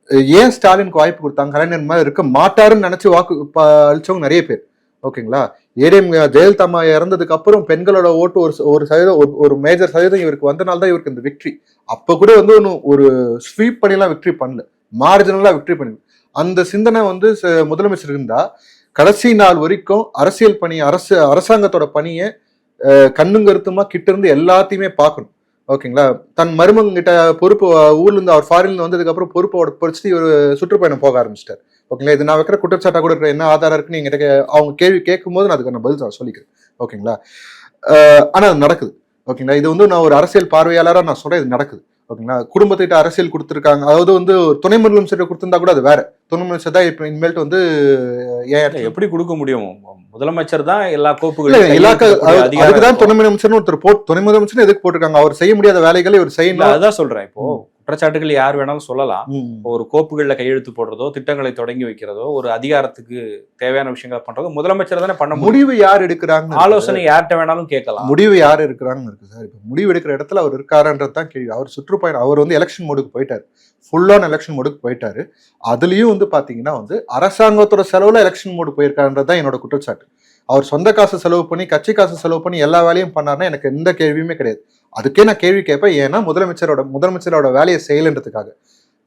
Speaker 1: இது. ஏன் ஸ்டாலினுக்கு வாய்ப்பு கொடுத்தாங்க? கலைஞர் மாதிரி இருக்க மாட்டாருன்னு நினைச்சு வாக்கு ப- நிறைய பேர். ஓகேங்களா ஏடிஎம் ஜெயலலிதா அம்மா இறந்ததுக்கு அப்புறம் பெண்களோட ஓட்டு ஒரு ஒரு சதவீதம் ஒரு மேஜர் சதவீதம் இவருக்கு வந்தனால தான் இவருக்கு இந்த விக்ட்ரி அப்போ கூட வந்து ஒன்றும் ஒரு ஸ்வீப் பண்ணிலாம் விக்ட்ரி பண்ணல. மார்ஜினலாக விக்ட்ரி பண்ணி அந்த சிந்தனை வந்து ச- முதலமைச்சர் இருந்தா கடைசி நாள் வரைக்கும் அரசியல் பணி அரசு அரசாங்கத்தோட பணியை கண்ணுங்கருத்துமா கண்ணும் கிட்ட இருந்து எல்லாத்தையுமே பார்க்கணும். ஓகேங்களா? தன் மருமகிட்ட பொறுப்பு ஊர்லேருந்து அவர் ஃபாரின்ல வந்ததுக்கப்புறம் பொறுப்போட பொறிச்சு ஒரு சுற்றுப்பயணம் போக ஆரம்பிச்சிட்டார். ஓகேங்களா? இது நான் வைக்கிற குற்றச்சாட்டாக கூட இருக்கிற என்ன ஆதாரம் இருக்குன்னு எங்கிட்ட அவங்க கேள்வி கேட்கும்போது நான் அதுக்கான பதில் சொல்லிக்கிறேன். ஓகேங்களா? ஆனால் அது நடக்குது. ஓகேங்களா? இது வந்து நான் ஒரு அரசியல் பார்வையாளரா நான் சொல்றேன் இது நடக்குது. ஓகேங்களா? குடும்பத்திட்ட அரசியல் கொடுத்துருக்காங்க. அதாவது வந்து துணை முதலமைச்சர் கொடுத்திருந்தா கூட அது வேற. துணை முதலமைச்சர் தான் இப்போ இனிமேல்ட்டு வந்து ஏன்
Speaker 2: எப்படி கொடுக்க முடியும்? முதலமைச்சர் தான் எல்லா
Speaker 1: இல்ல
Speaker 2: கோப்புகளையும்
Speaker 1: இலாக்கா அதுக்குதான்
Speaker 2: இருக்கும்.
Speaker 1: துணை முதலமைச்சர்னு ஒருத்தர் போட்டு துணை முதலமைச்சர் எதுக்கு போட்டிருக்காங்க? அவர் செய்ய முடியாத வேலைகளை இவர் செய்யணும்.
Speaker 2: அதான் சொல்றேன். இப்போ குற்றச்சாட்டுகள் யார் வேணாலும் சொல்லலாம். ஒரு கோப்புகள்ல கையெழுத்து போடுறதோ திட்டங்களை தொடங்கி வைக்கிறதோ ஒரு அதிகாரத்துக்கு தேவையான விஷயங்களை பண்றதோ முதலமைச்சர் தானே பண்ண
Speaker 1: முடிவு யார் எடுக்கிறாங்க
Speaker 2: ஆலோசனை யார்கிட்ட வேணாலும் கேட்கலாம்.
Speaker 1: முடிவு யார் எடுக்கிறாங்கன்னு இருக்கு சார். இப்போ முடிவு எடுக்கிற இடத்துல அவர் இருக்காருன்றது தான் கேள்வி. அவர் சுற்றுப்பயணம் அவர் வந்து எலெக்ஷன் மோடுக்கு போயிட்டாரு. ஃபுல்லான எலெக்ஷன் மோடுக்கு போயிட்டாரு. அதுலயும் வந்து பாத்தீங்கன்னா வந்து அரசாங்கத்தோட செலவுல எலெக்ஷன் மோடு போயிருக்காருன்றது தான் என்னோட குற்றச்சாட்டு. அவர் சொந்த காசு செலவு பண்ணி கட்சி காசு செலவு பண்ணி எல்லா வேலையும் பண்ணாருன்னா எனக்கு எந்த கேள்வியுமே கிடையாது. அதுக்கே நான் கேள்வி கேட்பேன் ஏன்னா முதலமைச்சரோட முதலமைச்சரோட வேலையை செய்யலைன்றதுக்காக.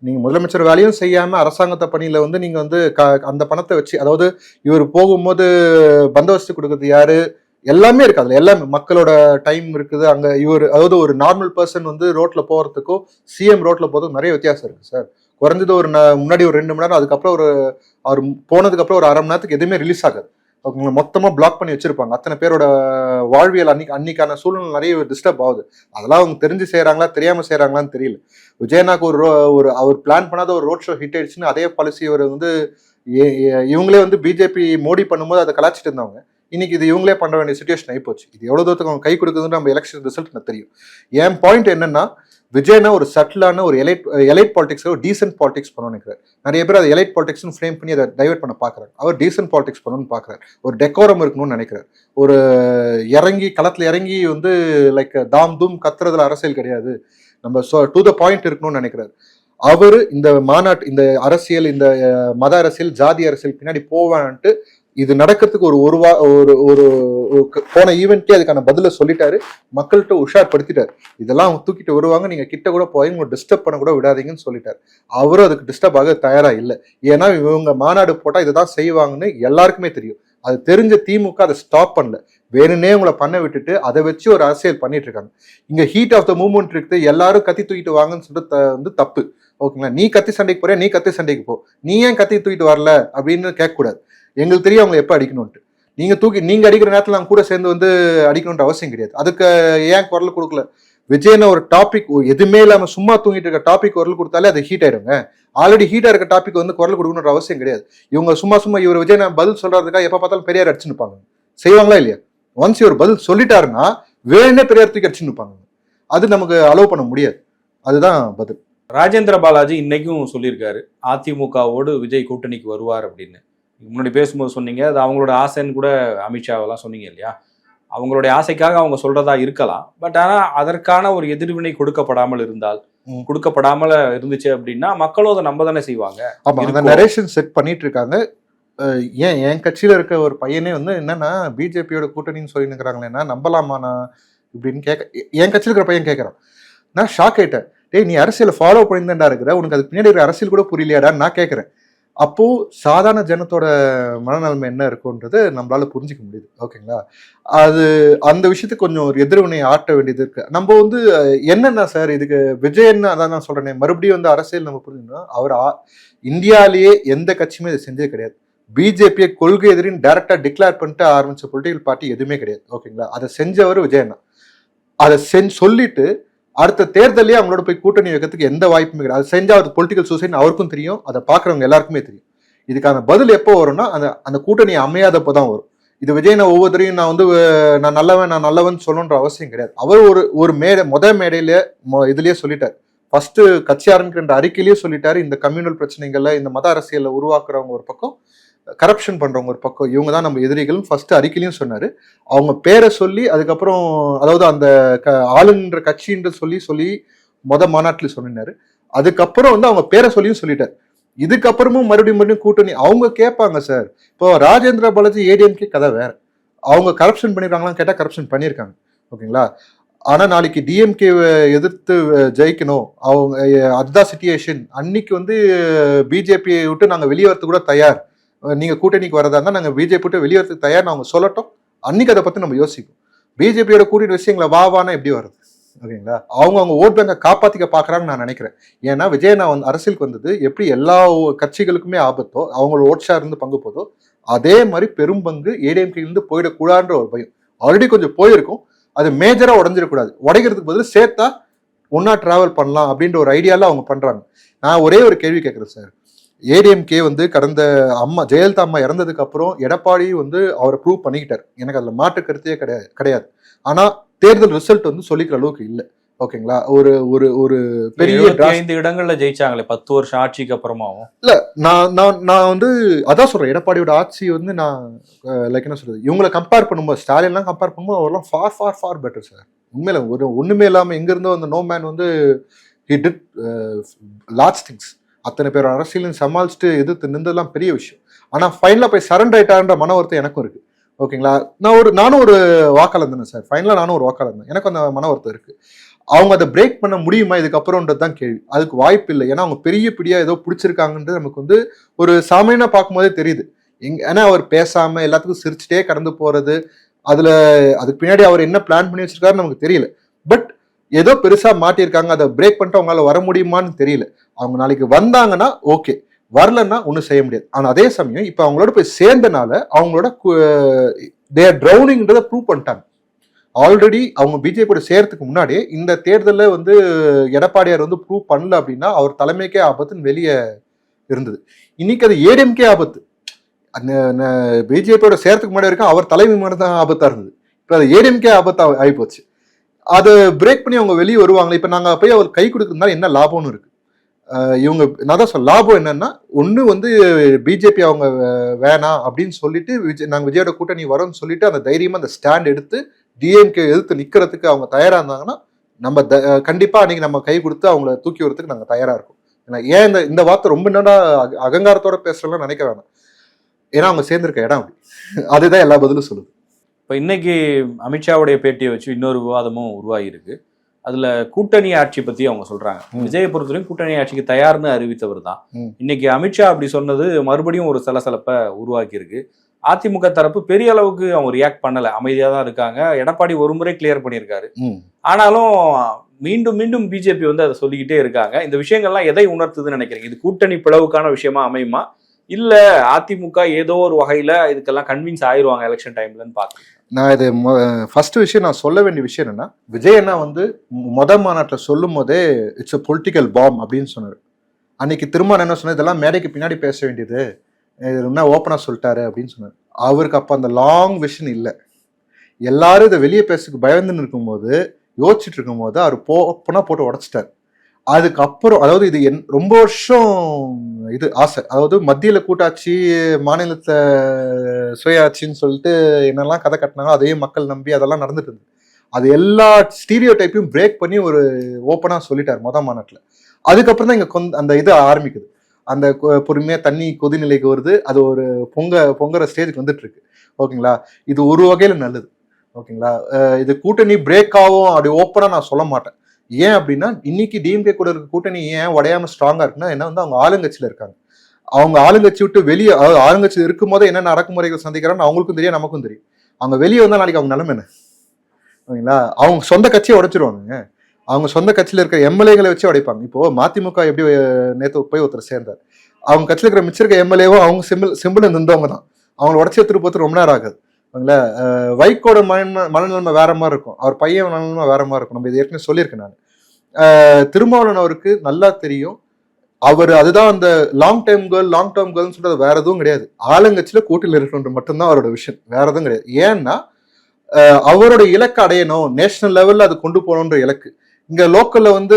Speaker 1: நீங்க முதலமைச்சர் வேலையும் செய்யாம அரசாங்கத்தை பணியில வந்து நீங்க வந்து க- அந்த பணத்தை வச்சு அதாவது இவர் போகும்போது பந்தோபஸ்து கொடுக்கறது யாரு? எல்லாமே இருக்கு அதுல எல்லாமே. மக்களோட டைம் இருக்குது அங்க இவர் அதாவது ஒரு நார்மல் பர்சன் வந்து ரோட்ல போறதுக்கும் சிஎம் ரோட்ல போறதுக்கும் நிறைய வித்தியாசம் இருக்கு சார். குறைஞ்சது ஒரு ந- முன்னாடி ஒரு ரெண்டு மணி நேரம் அதுக்கப்புறம் ஒரு அவர் போனதுக்கப்புறம் ஒரு அரை மணி நேரத்துக்கு எதுவுமே ரிலீஸ் ஆகாது. ஓகேங்களா மொத்தமா பிளாக் பண்ணி வச்சிருப்பாங்க. அத்தனை பேரோட வாழ்வியல் அன்னைக்கு அன்னைக்கான சூழ்நிலை நிறைய டிஸ்டர்ப் ஆகுது. அதெல்லாம் அவங்க தெரிஞ்சு செய்கிறாங்களா தெரியாம செய்கிறாங்களான்னு தெரியல. விஜயனாக்கு ஒரு ரோ- ஒரு அவர் பிளான் பண்ணாத ஒரு ரோட் ஷோ ஹிட் ஆயிடுச்சுன்னு அதே பாலிசி அவர் வந்து இவங்களே வந்து பிஜேபி மோடி பண்ணும்போது அதை கலாச்சிட்டு இருந்தவங்க. இன்னைக்கு இது இவங்களே பண்ண வேண்டிய சுச்சுவேஷன் ஆயிப்போச்சு இது எவ்வளவு தூரத்துக்கு அவங்க கை கொடுக்குதுன்னு நம்ம எலெக்ஷன் ரிசல்ட் தெரியும். என் பாயிண்ட் என்னன்னா விஜய்னா ஒரு சட்டிலான ஒரு எலைட் எலைட் பாலிடிக்ஸ் ஒரு டீசென்ட் பாலிடிக்ஸ் பண்ணணும்னு நினைக்கிறார். நிறைய பேர் அதை எலைட் பாலிடிக்ஸ்னு ஃப்ரேம் பண்ணி அதை டைவெர்ட் பண்ண பார்க்குறாரு. அவர் டீசென்ட் பாலிடிக்ஸ் பண்ணணும்னு பார்க்குறாரு. ஒரு டெக்கோரம் இருக்கணும்னு நினைக்கிறார். ஒரு இறங்கி களத்தில் இறங்கி வந்து லைக் தாம் தூம் கத்துறதுல அரசியல் கிடையாது. நம்ம டு த பாயிண்ட் இருக்கணும்னு நினைக்கிறாரு. அவர் இந்த மாநாட்டு இந்த அரசியல் இந்த மத அரசியல் ஜாதி அரசியல் பின்னாடி போவான்ட்டு இது நடக்கிறதுக்கு ஒரு ஒரு வா ஒரு ஒரு போன ஈவெண்ட்டே அதுக்கான பதில சொல்லிட்டாரு. மக்கள்கிட்ட உஷார்படுத்திட்டாரு. இதெல்லாம் அவங்க தூக்கிட்டு வருவாங்க. நீங்க கிட்ட கூட போய் உங்களை டிஸ்டர்ப் பண்ண கூட விடாதீங்கன்னு சொல்லிட்டாரு. அவரும் அதுக்கு டிஸ்டர்ப் ஆக தயாரா இல்லை. ஏன்னா இவங்க மாநாடு போட்டா இதை தான் செய்வாங்கன்னு எல்லாருக்குமே தெரியும். அது தெரிஞ்ச திமுக அதை ஸ்டாப் பண்ணல. வேணும்னே உங்களை பண்ண விட்டுட்டு அதை வச்சு ஒரு அரசியல் பண்ணிட்டு இருக்காங்க. இங்க ஹீட் ஆஃப் த மூவ்மெண்ட் இருக்குது. எல்லாரும் கத்தி தூக்கிட்டு வாங்கன்னு சொல்லிட்டு வந்து தப்பு. ஓகேங்களா? நீ கத்தி சண்டைக்கு போறியா? நீ கத்தி சண்டைக்கு போ. நீ ஏன் கத்தி தூக்கிட்டு வரல? அப்படின்னு கேட்கக்கூடாது. எங்களுக்கு தெரியும் அவங்களை எப்போ அடிக்கணும்ட்டு நீங்கள் தூக்கி நீங்கள் அடிக்கிற நேரத்தில் நாங்கள் கூட சேர்ந்து வந்து அடிக்கணுன்ற அவசியம் கிடையாது. அதுக்கு ஏன் குரல் கொடுக்கல? விஜயன ஒரு டாபிக் எதுவுமே இல்லாமல் சும்மா தூங்கிட்டு இருக்க டாபிக் குரல் கொடுத்தாலே அது ஹீட் ஆயிடுங்க ஆல்ரெடி ஹீட்டாக இருக்க டாபிக் வந்து குரல் கொடுக்கணுன்ற அவசியம் கிடையாது. இவங்க சும்மா சும்மா இவர் விஜய் நான் பதில் சொல்கிறதுக்காக எப்போ பார்த்தாலும் பெரியார் அடிச்சுன்னு நிப்பாங்க. செய்வாங்களா இல்லையா? ஒன்ஸ் இவர் பதில் சொல்லிட்டாருன்னா வேணே பெரியார் தூக்கி அடிச்சுன்னு நிப்பாங்க. அது நமக்கு அலோவ் பண்ண முடியாது. அதுதான் பதில்.
Speaker 2: ராஜேந்திர பாலாஜி இன்னைக்கும் சொல்லியிருக்காரு அதிமுகவோடு விஜய் கூட்டணிக்கு வருவார் அப்படின்னு. முன்னாடி பேசும்போது சொன்னீங்க அது அவங்களோட ஆசைன்னு கூட அமித்ஷாவெல்லாம் சொன்னீங்க இல்லையா? அவங்களுடைய ஆசைக்காக அவங்க சொல்றதா இருக்கலாம். பட் ஆனா அதற்கான ஒரு எதிர்வினை கொடுக்கப்படாமல் இருந்தால். கொடுக்கப்படாமல் இருந்துச்சு அப்படின்னா மக்களும் அதை நம்ப தானே செய்வாங்க.
Speaker 1: ஆமா அந்த. நரேஷன் செட் பண்ணிட்டு இருக்காங்க. ஏன் என் கட்சியில இருக்க ஒரு பையனே வந்து என்னன்னா பிஜேபியோட கூட்டணின்னு சொல்லி நிற்கிறாங்களேன்னா நம்பலாமா நான் இப்படின்னு கேட்க என் கட்சியில் இருக்கிற பையன் கேட்கறான் நான் ஷாக் ஆயிட்டேன். டேய் நீ அரசியலை ஃபாலோ பண்ணியிருந்தா இருக்கிற. உனக்கு அதுக்கு பின்னாடி இருக்கிற அரசியல் கூட புரியலையாடான்னு நான் கேட்கறேன் அப்போ சாதாரண ஜனத்தோட மனநிலைமை என்ன இருக்குன்றது நம்மளால புரிஞ்சுக்க முடியுது. ஓகேங்களா? அது அந்த விஷயத்துக்கு கொஞ்சம் ஒரு எதிர்வினை ஆட்ட வேண்டியது இருக்கு. நம்ம வந்து என்னென்ன சார் இதுக்கு விஜயன் அதான் நான் சொல்றேனே மறுபடியும் வந்து அரசியல் நம்ம புரிஞ்சுக்கணும் அவர் ஆ- இந்தியாலேயே எந்த கட்சியுமே இதை செஞ்சது கிடையாது. பிஜேபியை கொள்கை எதிரின்னு டைரக்டா டிக்ளேர் பண்ணிட்டு ஆரம்பிச்ச பொலிட்டிக்கல் பார்ட்டி எதுவுமே கிடையாது. ஓகேங்களா? அதை செஞ்சவர் விஜயன். அதை செஞ்சு சொல்லிட்டு அடுத்த தேர்தலே அவங்களோட போய் கூட்டணி வைக்கிறதுக்கு எந்த வாய்ப்புமே கிடையாது. அது செஞ்சால் அவர் பொலிட்டிக்கல் சூசைட் அவருக்கும் தெரியும். அதை பார்க்குறவங்க எல்லாருக்குமே தெரியும். இதுக்கான பதில் எப்போ வரும்னா அந்த அந்த கூட்டணி அமையாதப்போ தான் வரும். இது விஜய் நான் ஒவ்வொருத்தரையும் நான் வந்து நான் நல்லவன் நான் நல்லவன் சொல்லணுன்ற அவசியம் கிடையாது. அவர் ஒரு ஒரு மேடை முத மேடையில மொ- இதுலயே சொல்லிட்டார். ஃபர்ஸ்ட் கட்சி ஆரம்பிக்கிற அறிக்கையிலேயே சொல்லிட்டாரு. இந்த கம்யூனல் பிரச்சனைகள்ல இந்த மத அரசியலை உருவாக்குறவங்க ஒரு பக்கம் கரப்ஷன் பண்ணுறவங்க ஒரு பக்கம் இவங்க தான் நம்ம எதிரிகளும் ஃபர்ஸ்ட் அறிக்கையிலையும் சொன்னார். அவங்க பேரை சொல்லி அதுக்கப்புறம் அதாவது அந்த க- ஆளுன்ற கட்சின்ற சொல்லி சொல்லி மொத மாநாட்டில் சொன்னார். அதுக்கப்புறம் வந்து அவங்க பேரை சொல்லியும் சொல்லிட்டார். இதுக்கப்புறமும் மறுபடியும் மறுபடியும் கூட்டணி அவங்க கேட்பாங்க சார். இப்போ ராஜேந்திர பாலாஜி ஏடிஎம்கே கதை வேற. அவங்க கரப்ஷன் பண்ணிருக்காங்களான்னு கேட்டால் கரப்ஷன் பண்ணியிருக்காங்க ஓகேங்களா? ஆனால் நாளைக்கு டிஎம்கே எதிர்த்து ஜெயிக்கணும். அவங்க அதுதான் சிச்சுவேஷன் அன்னைக்கு வந்து பிஜேபியை விட்டு நாங்கள் வெளியே வரத்து கூட தயார். நீங்கள் கூட்டணிக்கு வரதா இருந்தால் நாங்கள் பிஜேபி விட்டு வெளியேறதுக்கு தயார்னு தயார் அவங்க சொல்லட்டும். அன்னைக்கு அதை பற்றி நம்ம யோசிப்போம். பிஜேபியோட கூட்டிட்டு விஷயங்களை வா வானா எப்படி வருது ஓகேங்களா அவங்க அவங்க ஓட் பேங்கை காப்பாற்றிக்க பார்க்குறாங்கன்னு நான் நினைக்கிறேன். ஏன்னா விஜயண்ணா வந்து அரசியலுக்கு வந்தது எப்படி எல்லா கட்சிகளுக்குமே ஆபத்தோ அவங்களோட ஓட் ஷேர் இருந்து பங்கு போதோ அதே மாதிரி பெரும் பங்கு இருந்து போயிடக்கூடாதுன்ற ஒரு பயம். ஆல்ரெடி கொஞ்சம் போயிருக்கும். அது மேஜராக உடஞ்சிடக்கூடாது. உடைக்கிறதுக்கு பதில் சேர்த்தா ஒன்றா ட்ராவல் பண்ணலாம் அப்படின்ற ஒரு ஐடியாவில் அவங்க பண்ணுறாங்க நான் ஒரே ஒரு கேள்வி கேட்குறேன் சார் ஏடிஎம்கே வந்து கடந்த அம்மா ஜெயலலிதா அம்மா இறந்ததுக்கு அப்புறம் எடப்பாடி வந்து அவரை ப்ரூவ் பண்ணிக்கிட்டார். எனக்கு அதுல மாற்று கருத்தே கிடையாது கிடையாது. ஆனா தேர்தல் ரிசல்ட் வந்து சொல்லிக்கிற அளவுக்கு இல்லை. ஓகேங்களா? ஒரு ஒரு ஒரு பெரிய
Speaker 2: ஐந்து இடங்கள்ல ஜெயிச்சாங்களே பத்து வருஷம் ஆட்சிக்கு அப்புறமாவும்.
Speaker 1: இல்ல நான் நான் நான் வந்து அதான் சொல்றேன். எடப்பாடியோட ஆட்சி வந்து நான் லைக் என்ன சொல்றது? இவங்களை கம்பேர் பண்ணும்போது ஸ்டாலின்லாம் கம்பேர் பண்ணும்போது அவர்லாம் far far far better sir உண்மையில ஒரு ஒண்ணுமே இல்லாம எங்க இருந்தோ அந்த நோ மேன் வந்து ஹி டிட் லார்ஜ் திங்ஸ் அத்தனை பேர் அரசியலையும் சமாளிச்சுட்டு எதிர்த்து நின்றதெல்லாம் பெரிய விஷயம். ஆனால் ஃபைனலாக போய் சரண்டர் ஆயிட்டான்ற மன வருத்தம் எனக்கும் இருக்குது ஓகேங்களா நான் ஒரு நானும் ஒரு வாக்காளர் தானே சார் ஃபைனலாக நானும் ஒரு வாக்காளர் தான். எனக்கு அந்த மன வருத்தம் இருக்குது அவங்க அதை பிரேக் பண்ண முடியுமா? இதுக்கப்புறம்ன்றது தான் கேள்வி. அதுக்கு வாய்ப்பு இல்லை. ஏன்னா அவங்க பெரிய பிடியாக ஏதோ பிடிச்சிருக்காங்கன்றது நமக்கு வந்து ஒரு சாமியனாக பார்க்கும்போதே தெரியுது. எங்க ஏன்னா அவர் பேசாமல் எல்லாத்துக்கும் சிரிச்சுட்டே கடந்து போகிறது அதில் அதுக்கு பின்னாடி அவர் என்ன பிளான் பண்ணி வச்சிருக்காரு நமக்கு தெரியல. பட் ஏதோ பெருசா மாட்டியிருக்காங்க அதை பிரேக் பண்ணிட்டு அவங்களால வர முடியுமான்னு தெரியல. அவங்க நாளைக்கு வந்தாங்கன்னா ஓகே வரலன்னா ஒன்றும் செய்ய முடியாது. ஆனால் அதே சமயம் இப்போ அவங்களோட போய் சேர்ந்தனால அவங்களோட தேர் ட்ரௌனிங்ன்றதை ப்ரூவ் பண்ணிட்டாங்க. ஆல்ரெடி அவங்க பிஜேபியோட சேர்த்துக்கு முன்னாடியே இந்த தேர்தலில் வந்து எடப்பாடியார் வந்து ப்ரூவ் பண்ணல அப்படின்னா அவர் தலைமைக்கே ஆபத்துன்னு வெளியே இருந்தது. இன்னைக்கு அது ஏடிஎம்கே ஆபத்து. பிஜேபியோட சேர்த்துக்கு முன்னாடி வரைக்கும் அவர் தலைமை மட்டும் தான் ஆபத்தாக இருந்தது. இப்போ அது ஏடிஎம்கே ஆபத்தா ஆகிப்போச்சு அதை பிரேக் பண்ணி அவங்க வெளியே வருவாங்க இப்போ நாங்கள் போய் அவர் கை கொடுக்கறதுனால என்ன லாபம்னு இருக்கு? இவங்க நான் தான் சொல்ல லாபம் என்னன்னா ஒன்று வந்து பிஜேபி அவங்க வேணாம் அப்படின்னு சொல்லிட்டு விஜய் நாங்கள் விஜயோட கூட்டணி வரோம்னு சொல்லிட்டு அந்த தைரியமா அந்த ஸ்டாண்ட் எடுத்து டிஎம்கே எதிர்த்து நிக்கிறதுக்கு அவங்க தயாரா இருந்தாங்கன்னா நம்ம த- கண்டிப்பாக கண்டிப்பா அன்னைக்கு நம்ம கை கொடுத்து அவங்கள தூக்கி வரதுக்கு நாங்கள் தயாரா இருக்கோம். ஏன்னா ஏன் இந்த இந்த வார்த்தை ரொம்ப என்னடா அக- அகங்காரத்தோட பேசுறதுலாம் நினைக்க வேணாம். ஏன்னா அவங்க சேர்ந்திருக்க இடம் அதுதான் எல்லா பதிலும் சொல்லுது.
Speaker 2: இப்போ இன்னைக்கு அமித்ஷாவுடைய பேட்டியை வச்சு இன்னொரு விவாதமும் உருவாகி இருக்கு அதுல கூட்டணி ஆட்சி பத்தி அவங்க சொல்றாங்க. விஜயை பொறுத்தவரைக்கும் கூட்டணி ஆட்சிக்கு தயார்னு அறிவித்தவர் தான். இன்னைக்கு அமித்ஷா அப்படி சொன்னது மறுபடியும் ஒரு சலசலப்பை உருவாக்கி இருக்கு அதிமுக தரப்பு பெரிய அளவுக்கு அவங்க ரியாக்ட் பண்ணல. அமைதியா தான் இருக்காங்க. எடப்பாடி ஒரு முறை கிளியர் பண்ணியிருக்காரு. ஆனாலும் மீண்டும் மீண்டும் பிஜேபி வந்து அதை சொல்லிக்கிட்டே இருக்காங்க. இந்த விஷயங்கள்லாம் எதை உணர்த்துதுன்னு நினைக்கிறீங்க? இது கூட்டணி பிளவுக்கான விஷயமா அமையுமா? இல்ல அதிமுக ஏதோ ஒரு வகையில இதுக்கெல்லாம் கன்வின்ஸ் ஆயிருவாங்க எலெக்ஷன் டைம்லன்னு பாக்குறேன்
Speaker 1: நான் இது ஃபர்ஸ்ட் விஷயம் நான் சொல்ல வேண்டிய விஷயம் என்னன்னா விஜய் அண்ணா வந்து மொத மாநாட்டில் சொல்லும் போதே இட்ஸ் அ பொலிட்டிக்கல் பாம் அப்படின்னு சொன்னார். அன்னைக்கு திரும்ப என்ன சொன்னது இதெல்லாம் மேடைக்கு பின்னாடி பேச வேண்டியது. இது என்ன ஓப்பனாக சொல்லிட்டாரு அப்படின்னு சொன்னார். அவருக்கு அப்போ அந்த லாங் விஷன் இல்லை. எல்லாரும் இதை வெளியே பேசுறதுக்கு பயந்துன்னு இருக்கும்போது யோசிச்சுட்டு இருக்கும்போது அவர் போ ஓப்பனாக போட்டு உடச்சிட்டார். அதுக்கப்புறம் அதாவது இது என் ரொம்ப வருஷம் இது ஆசை. அதாவது மத்தியில கூட்டாட்சி மாநிலத்தை சுயாட்சின்னு சொல்லிட்டு என்னெல்லாம் கதை கட்டினாங்களோ அதையும் மக்கள் நம்பி அதெல்லாம் நடந்துட்டு இருந்தது அது எல்லா ஸ்டீரியோ டைப்பையும் பிரேக் பண்ணி ஒரு ஓப்பனா சொல்லிட்டார் மொதல் மாநாட்டில். அதுக்கப்புறம் தான் இங்க கொந்த அந்த இது ஆரம்பிக்குது. அந்த பொறுமையாக பொறுமையா தண்ணி கொதிநிலைக்கு வருது. அது ஒரு பொங்க பொங்குற ஸ்டேஜுக்கு வந்துட்டு இருக்கு ஓகேங்களா? இது ஒரு வகையில நல்லது. ஓகேங்களா? இது கூட்டணி பிரேக் ஆகும். அப்படி ஓப்பனா நான் சொல்ல மாட்டேன். ஏன் அப்படின்னா இன்னைக்கு டிஎம்கே கூட இருக்க கூட்டணி ஏன் உடையாம ஸ்ட்ராங்கா இருக்குன்னா என்ன வந்து அவங்க ஆளுங்கட்சியில இருக்காங்க. அவங்க ஆளுங்கட்சி விட்டு வெளியே அதாவது ஆளுங்கட்சி இருக்கும் போதே என்னென்ன அடக்குமுறைகள் சந்திக்கிறான்னு அவங்களுக்கும் தெரியும் நமக்கும் தெரியும். அவங்க வெளியே வந்தால் நாளைக்கு அவங்க நிலைமை என்ன? ஓகேங்களா? அவங்க சொந்த கட்சியை உடைச்சிருவாங்க அவங்க சொந்த கட்சியில் இருக்கிற எம்எல்ஏகளை வச்சு உடைப்பாங்க. இப்போ மதிமுக எப்படி நேற்று போய் ஒருத்தர் சேர்ந்தார். அவங்க கட்சியில் இருக்கிற மிச்சம் இருக்க எம்எல்ஏவும் அவங்க சிம்பிள் சிம்பிள் நின்றவங்க தான். அவங்கள உடச்சி எடுத்துட்டு போகிறது ரொம்ப நேரம் ஆகாது. ஓகேங்களா? வைக்கோட வைகோட மன மனநிலைமை வேற மாதிரி இருக்கும். அவர் பையன் மனநிலைமை வேற மாதிரி இருக்கும். நம்ம இது ஏற்கனவே சொல்லியிருக்கேன் நான். திருமாவளவன் அவருக்கு நல்லா தெரியும். அவர் அதுதான் அந்த long time girl long term கேர்ள்னு சொல்றது வேற எதுவும் கிடையாது. ஆளுங்கட்சியில கூட்டில் இருக்கணும் மட்டும்தான் அவரோட விஷயம். வேற எதுவும் கிடையாது. ஏன்னா அவரோட இலக்கு அடையணும். நேஷனல் லெவல்ல அது கொண்டு போகணுன்ற இலக்கு. இங்க லோக்கல்ல வந்து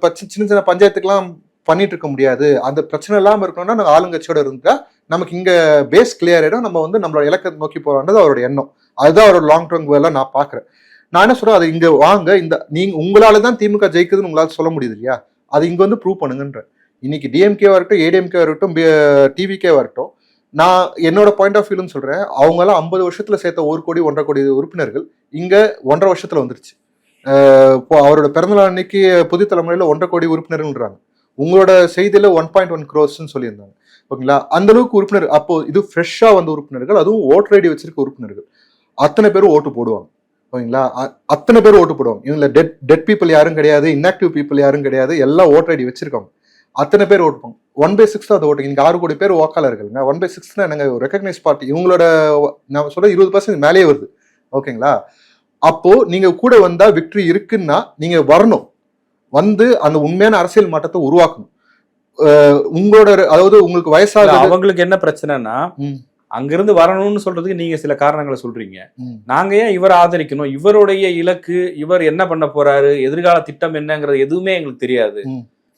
Speaker 1: சி- சின்ன சின்ன பஞ்சாயத்துக்கெல்லாம் பண்ணிட்டு இருக்க முடியாது. அந்த பிரச்சனை இல்லாம இருக்கணும்னா நாங்கள் ஆளுங்கட்சியோட இருந்தா நமக்கு இங்க பேஸ் கிளியர் ஆயிடும். நம்ம வந்து நம்மளோட இலக்கை நோக்கி போறோன்றது அவரோட எண்ணம். அதுதான் அவரோட லாங் டேர்ம் கோலாம் நான் பாக்குறேன் நான் என்ன சொல்றேன்? அது இங்க வாங்க. இந்த நீங்க உங்களால தான் திமுக ஜெயிக்குதுன்னு உங்களால சொல்ல முடியுது இல்லையா? அது இங்க வந்து ப்ரூவ் பண்ணுங்கன்ற. இன்னைக்கு டிஎம்கேவா இருக்கட்டும் ஏடிஎம்கேவா வரட்டும் டிவிகே இருக்கட்டும் நான் என்னோட பாயிண்ட் ஆஃப் வியூன்னு சொல்றேன். அவங்க எல்லாம் ஐம்பது வருஷத்துல சேர்த்த ஒரு கோடி ஒன்றரை கோடி உறுப்பினர்கள் இங்க ஒன்றரை வருஷத்துல வந்துருச்சு. இப்போ அவரோட பிறந்தநாள் அன்னைக்கு புது தலைமுறையில ஒன்றரை கோடி உறுப்பினர்கள்ன்றாங்க. உங்களோட செய்தியில ஒன் பாயிண்ட் ஒன் க்ரோஸ்ன்னு சொல்லியிருந்தாங்க. ஓகேங்களா? அந்த அளவுக்கு உறுப்பினர் அப்போ இது ஃப்ரெஷ்ஷா வந்த உறுப்பினர்கள் அதுவும் ஓட்டர் ஐடி வச்சிருக்க உறுப்பினர்கள். அத்தனை பேரும் ஓட்டு போடுவாங்க. ஓகேங்களா? அத்தனை பேர் ஓட்டு போடுவாங்க. இவங்கள டெட் டெட் பீப்புள் யாரும் கிடையாது inactive பீப்புள் யாரும் கிடையாது எல்லாம் ஓட்டர் ஐடி வச்சிருக்காங்க அத்தனை பேர் ஓட்டு போங்க. ஒன் பை சிக்ஸ் அது ஓட்டு. இன்னைக்கு ஆறு கோடி பேர் வாக்காளர்கள்ங்க. ஒன் பை சிக்ஸ்னா என்னங்க ரெக்கக்னைஸ் பார்ட்டி இவங்களோட நான் சொல்ல இருபது பர்சன்ட் மேலேயே வருது. ஓகேங்களா? அப்போ நீங்க கூட வந்தா விக்டரி இருக்குன்னா நீங்க வரணும். வந்து அந்த உண்மையான அரசியல் மாற்றத்தை உருவாக்கணும். உங்களோட அதாவது உங்களுக்கு வயசாக
Speaker 2: அவங்களுக்கு என்ன பிரச்சனைனா. அங்கிருந்து வரணும்னு சொல்றதுக்கு நீங்க சில காரணங்களை சொல்றீங்க. நாங்க ஏன் இவரை ஆதரிக்கணும்? இவருடைய இலக்கு இவர் என்ன பண்ண போறாரு? எதிர்கால திட்டம் என்னங்கிறது எதுவுமே எங்களுக்கு தெரியாது.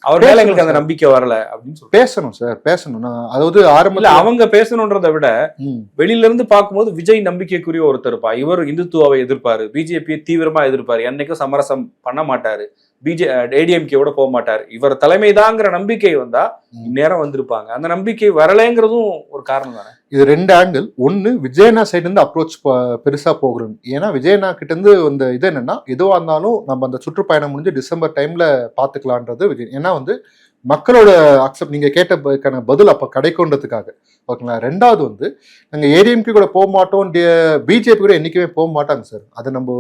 Speaker 2: அவர் மேல எங்களுக்கு அந்த. நம்பிக்கை வரல அப்படின்னு
Speaker 1: பேசணும் சார். பேசணும். அதாவது ஆரம்பத்துல
Speaker 2: அவங்க பேசணுன்றதை விட வெளியில இருந்து பார்க்கும்போது விஜய் நம்பிக்கைக்குரிய ஒருத்தர் இருப்பா இவர் இந்துத்துவாவை எதிர்ப்பாரு. பிஜேபியை தீவிரமா எதிர்ப்பாரு. என்னைக்கும் சமரசம் பண்ண மாட்டாரு. பிஜே ஏடிஎம்கேவோட போக மாட்டாரு. இவர் தலைமைதாங்கிற நம்பிக்கை வந்தா
Speaker 1: ம்.
Speaker 2: இந்நேரம் வந்திருப்பாங்க. அந்த நம்பிக்கை வரலைங்கிறதும் ஒரு காரணம் தானே?
Speaker 1: இது ரெண்டு ஆங்கிள் ஒன்னு விஜயண்ணா சைடு இருந்து அப்ரோச் பெருசா போகிறோம் ஏன்னா விஜயண்ணா கிட்ட இருந்து அந்த இது என்னன்னா எதுவா இருந்தாலும் நம்ம அந்த சுற்றுப்பயணம் முடிஞ்சு டிசம்பர் டைம்ல பாத்துக்கலான்றது விஜய். ஏன்னா வந்து மக்களோட அக்செப்ட் நீங்கள் கேட்டதுக்கான பதில் அப்போ கிடைக்கும்ன்றதுக்காக ஓகேங்களா? ரெண்டாவது வந்து நாங்கள் ஏடிஎம்கே கூட போக மாட்டோம் பிஜேபி கூட என்றைக்குமே போக மாட்டாங்க சார் அதை நம்ம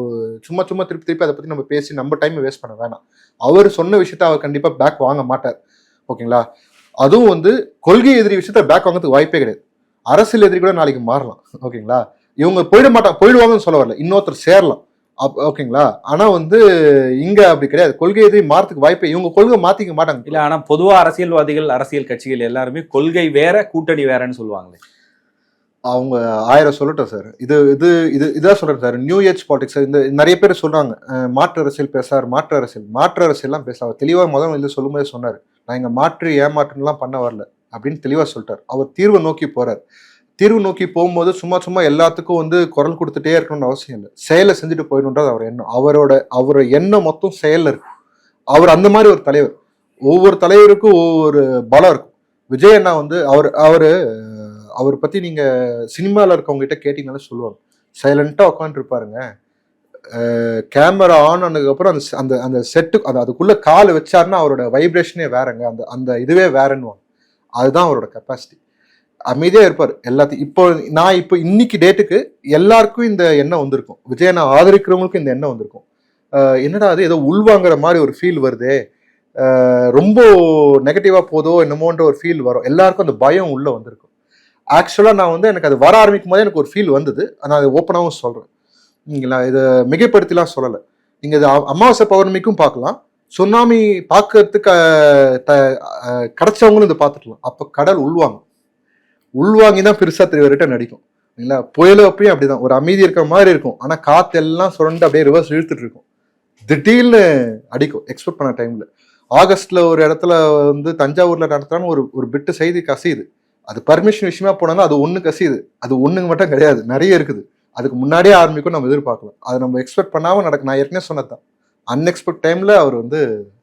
Speaker 1: சும்மா சும்மா திருப்பி திருப்பி அதை பற்றி நம்ம பேசி நம்ம டைம் வேஸ்ட் பண்ண வேணாம். அவர் சொன்ன விஷயத்த அவர் கண்டிப்பாக பேக் வாங்க மாட்டார். ஓகேங்களா? அதுவும் வந்து கொள்கை எதிரி விஷயத்த பேக் வாங்குறதுக்கு வாய்ப்பே கிடையாது. அரசியல் எதிரி கூட நாளைக்கு மாறலாம். ஓகேங்களா? இவங்க போயிட மாட்டாங்க போயிடுவாங்கன்னு சொல்ல வரல. இன்னொருத்தர் சேரலாம். அப் ஓகேங்களா? ஆனா வந்து இங்க அப்படி கிடையாது. கொள்கை எதிரி மாறதுக்கு வாய்ப்பே இவங்க கொள்கை மாத்திக்க மாட்டாங்க.
Speaker 2: இல்ல ஆனா பொதுவா அரசியல்வாதிகள் அரசியல் கட்சிகள் எல்லாருமே கொள்கை வேற கூட்டணி வேறன்னு சொல்லுவாங்களே.
Speaker 1: அவங்க ஆயிரம் சொல்லட்டும் சார் இது இது இது இதான் சொல்றேன் சார் நியூ ஏஜ் பாலிடிக்ஸ் இந்த நிறைய பேர் சொல்றாங்க அஹ், மாற்று அரசியல் பேசார் மாற்று அரசியல் மாற்று அரசியல்லாம் பேச அவர் தெளிவா முதல் இது சொல்லும்போது சொன்னார் நான் இங்க மாற்று ஏமாற்றுலாம் பண்ண வரல அப்படின்னு தெளிவா சொல்லிட்டார். அவர் தீர்வை நோக்கி போறார். தீர்வு நோக்கி போகும்போது சும்மா சும்மா எல்லாத்துக்கும் வந்து குரல் கொடுத்துட்டே இருக்கணும்னு அவசியம் இல்லை. செயலை செஞ்சுட்டு போயிடணுன்றது அவர் எண்ணம். அவரோட அவரோட எண்ணம் மொத்தம் செயலில் இருக்கும். அவர் அந்த மாதிரி ஒரு தலைவர். ஒவ்வொரு தலைவருக்கும் ஒவ்வொரு பலம் இருக்கும். விஜய் அண்ணா வந்து அவர் அவர் அவரை அவர் நீங்கள் நீங்க சினிமால இருக்கவங்க கிட்ட கேட்டீங்கன்னாலே சொல்லுவாங்க சைலண்ட்டாக உட்காந்துருப்பாருங்க கேமரா ஆன் ஆனதுக்கப்புறம் அந்த அந்த அந்த செட்டு அந்த அதுக்குள்ளே கால் வச்சாருன்னா அவரோட வைப்ரேஷனே வேறங்க. அந்த அந்த இதுவே வேறன்னுவாங்க. அதுதான் அவரோட கெப்பாசிட்டி அமைதியாக இருப்பார். எல்லாத்தையும் இப்போ நான் இப்போ இன்னைக்கு டேட்டுக்கு எல்லாருக்கும் இந்த எண்ணம் வந்திருக்கும். விஜயனை ஆதரிக்கிறவங்களுக்கும் இந்த எண்ணம் வந்திருக்கும். என்னடா அது? ஏதோ உள்வாங்குற மாதிரி ஒரு ஃபீல் வருதே. ரொம்ப நெகட்டிவாக போதோ என்னமோன்ற ஒரு ஃபீல் வரும். எல்லாருக்கும் அந்த பயம் உள்ளே வந்திருக்கும். ஆக்சுவலாக நான் வந்து எனக்கு அது வர ஆரம்பிக்கும் போதே எனக்கு ஒரு ஃபீல் வந்தது. நான் அதை ஓப்பனாகவும் சொல்கிறேன் நீங்கள் நான் இதை மிகைப்படுத்திலாம் சொல்லலை. நீங்கள் இது அமாவாசை பௌர்ணமிக்கும் பார்க்கலாம். சுனாமி பார்க்கறதுக்கு த- கிடைச்சவங்களும் இதை பார்த்துக்கலாம். அப்போ கடல் உள்வாங்க உள்வாங்கி தான் பெருசா தெரியவர்கிட்ட நடிக்கும். இல்லைங்களா புயல் அப்பயும் அப்படிதான். ஒரு அமைதி இருக்கிற மாதிரி இருக்கும். ஆனா காத்து எல்லாம் சுரண்டு அப்படியே ரிவர்ஸ் இழுத்துட்டு இருக்கும். திடீர்னு அடிக்கும். எக்ஸ்பெக்ட் பண்ண டைம்ல ஆகஸ்ட்ல ஒரு இடத்துல வந்து தஞ்சாவூர்ல நடத்துறான்னு ஒரு ஒரு பிட்டு செய்தி கசியுது. அது பர்மிஷன் விஷயமா போனாலும் அது ஒண்ணு கசியுது. அது ஒண்ணுங்க மட்டும் கிடையாது. நிறைய இருக்குது. அதுக்கு முன்னாடியே ஆரம்பிக்கும் நம்ம எதிர்பார்க்கலாம். அதை நம்ம எக்ஸ்பெக்ட் பண்ணாம நடக்கும் நான் ஏற்கனவே சொன்னதான் அன்எக்ஸ்பெக்ட் டைம்ல அவர் வந்து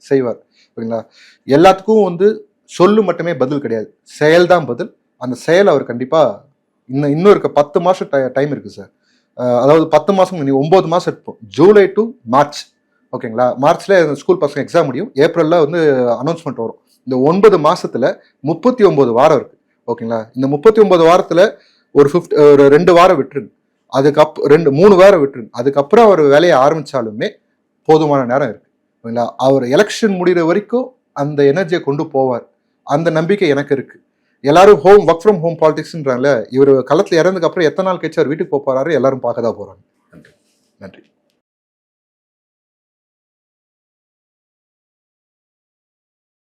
Speaker 1: செய்வார். ஓகேங்களா எல்லாத்துக்கும் வந்து சொல்லு மட்டுமே பதில் கிடையாது. செயல் தான் பதில். அந்த செயல் அவர் கண்டிப்பாக இன்னும் இன்னும் இருக்க பத்து மாசம் டைம் இருக்குது சார் அதாவது பத்து மாதம் நீ ஒம்பது மாதம் இருப்போம் ஜூலை டு மார்ச் ஓகேங்களா மார்ச்சில் ஸ்கூல் பசங்க எக்ஸாம் முடியும். ஏப்ரலில் வந்து அனௌன்ஸ்மெண்ட் வரும். இந்த ஒன்பது மாதத்தில் முப்பத்தி ஒம்பது வாரம் இருக்குது ஓகேங்களா இந்த முப்பத்தி ஒம்பது வாரத்தில் ஒரு ஃபிஃப்ட் ஒரு ரெண்டு வாரம் விட்டுருங்க. அதுக்கப் ரெண்டு மூணு வாரம் விட்டுருங்க. அதுக்கப்புறம் அவர் வேலையை ஆரம்பிச்சாலுமே போதுமான நேரம் இருக்குது ஓகேங்களா அவர் எலெக்ஷன் முடிகிற வரைக்கும் அந்த எனர்ஜியை கொண்டு போவார். அந்த நம்பிக்கை எனக்கு இருக்குது எல்லாரும் ஹோம் ஒர்க் ஃப்ரம் ஹோம் பாலிடிக்ஸ்ன்றாங்கல்ல இவர் களத்துல இறந்ததுக்கு அப்புறம் எத்தனை நாள் கழிச்சு அவர் வீட்டுக்கு போக போறாரு? எல்லாரும் பார்க்க தான் போறாங்க. நன்றி. நன்றி.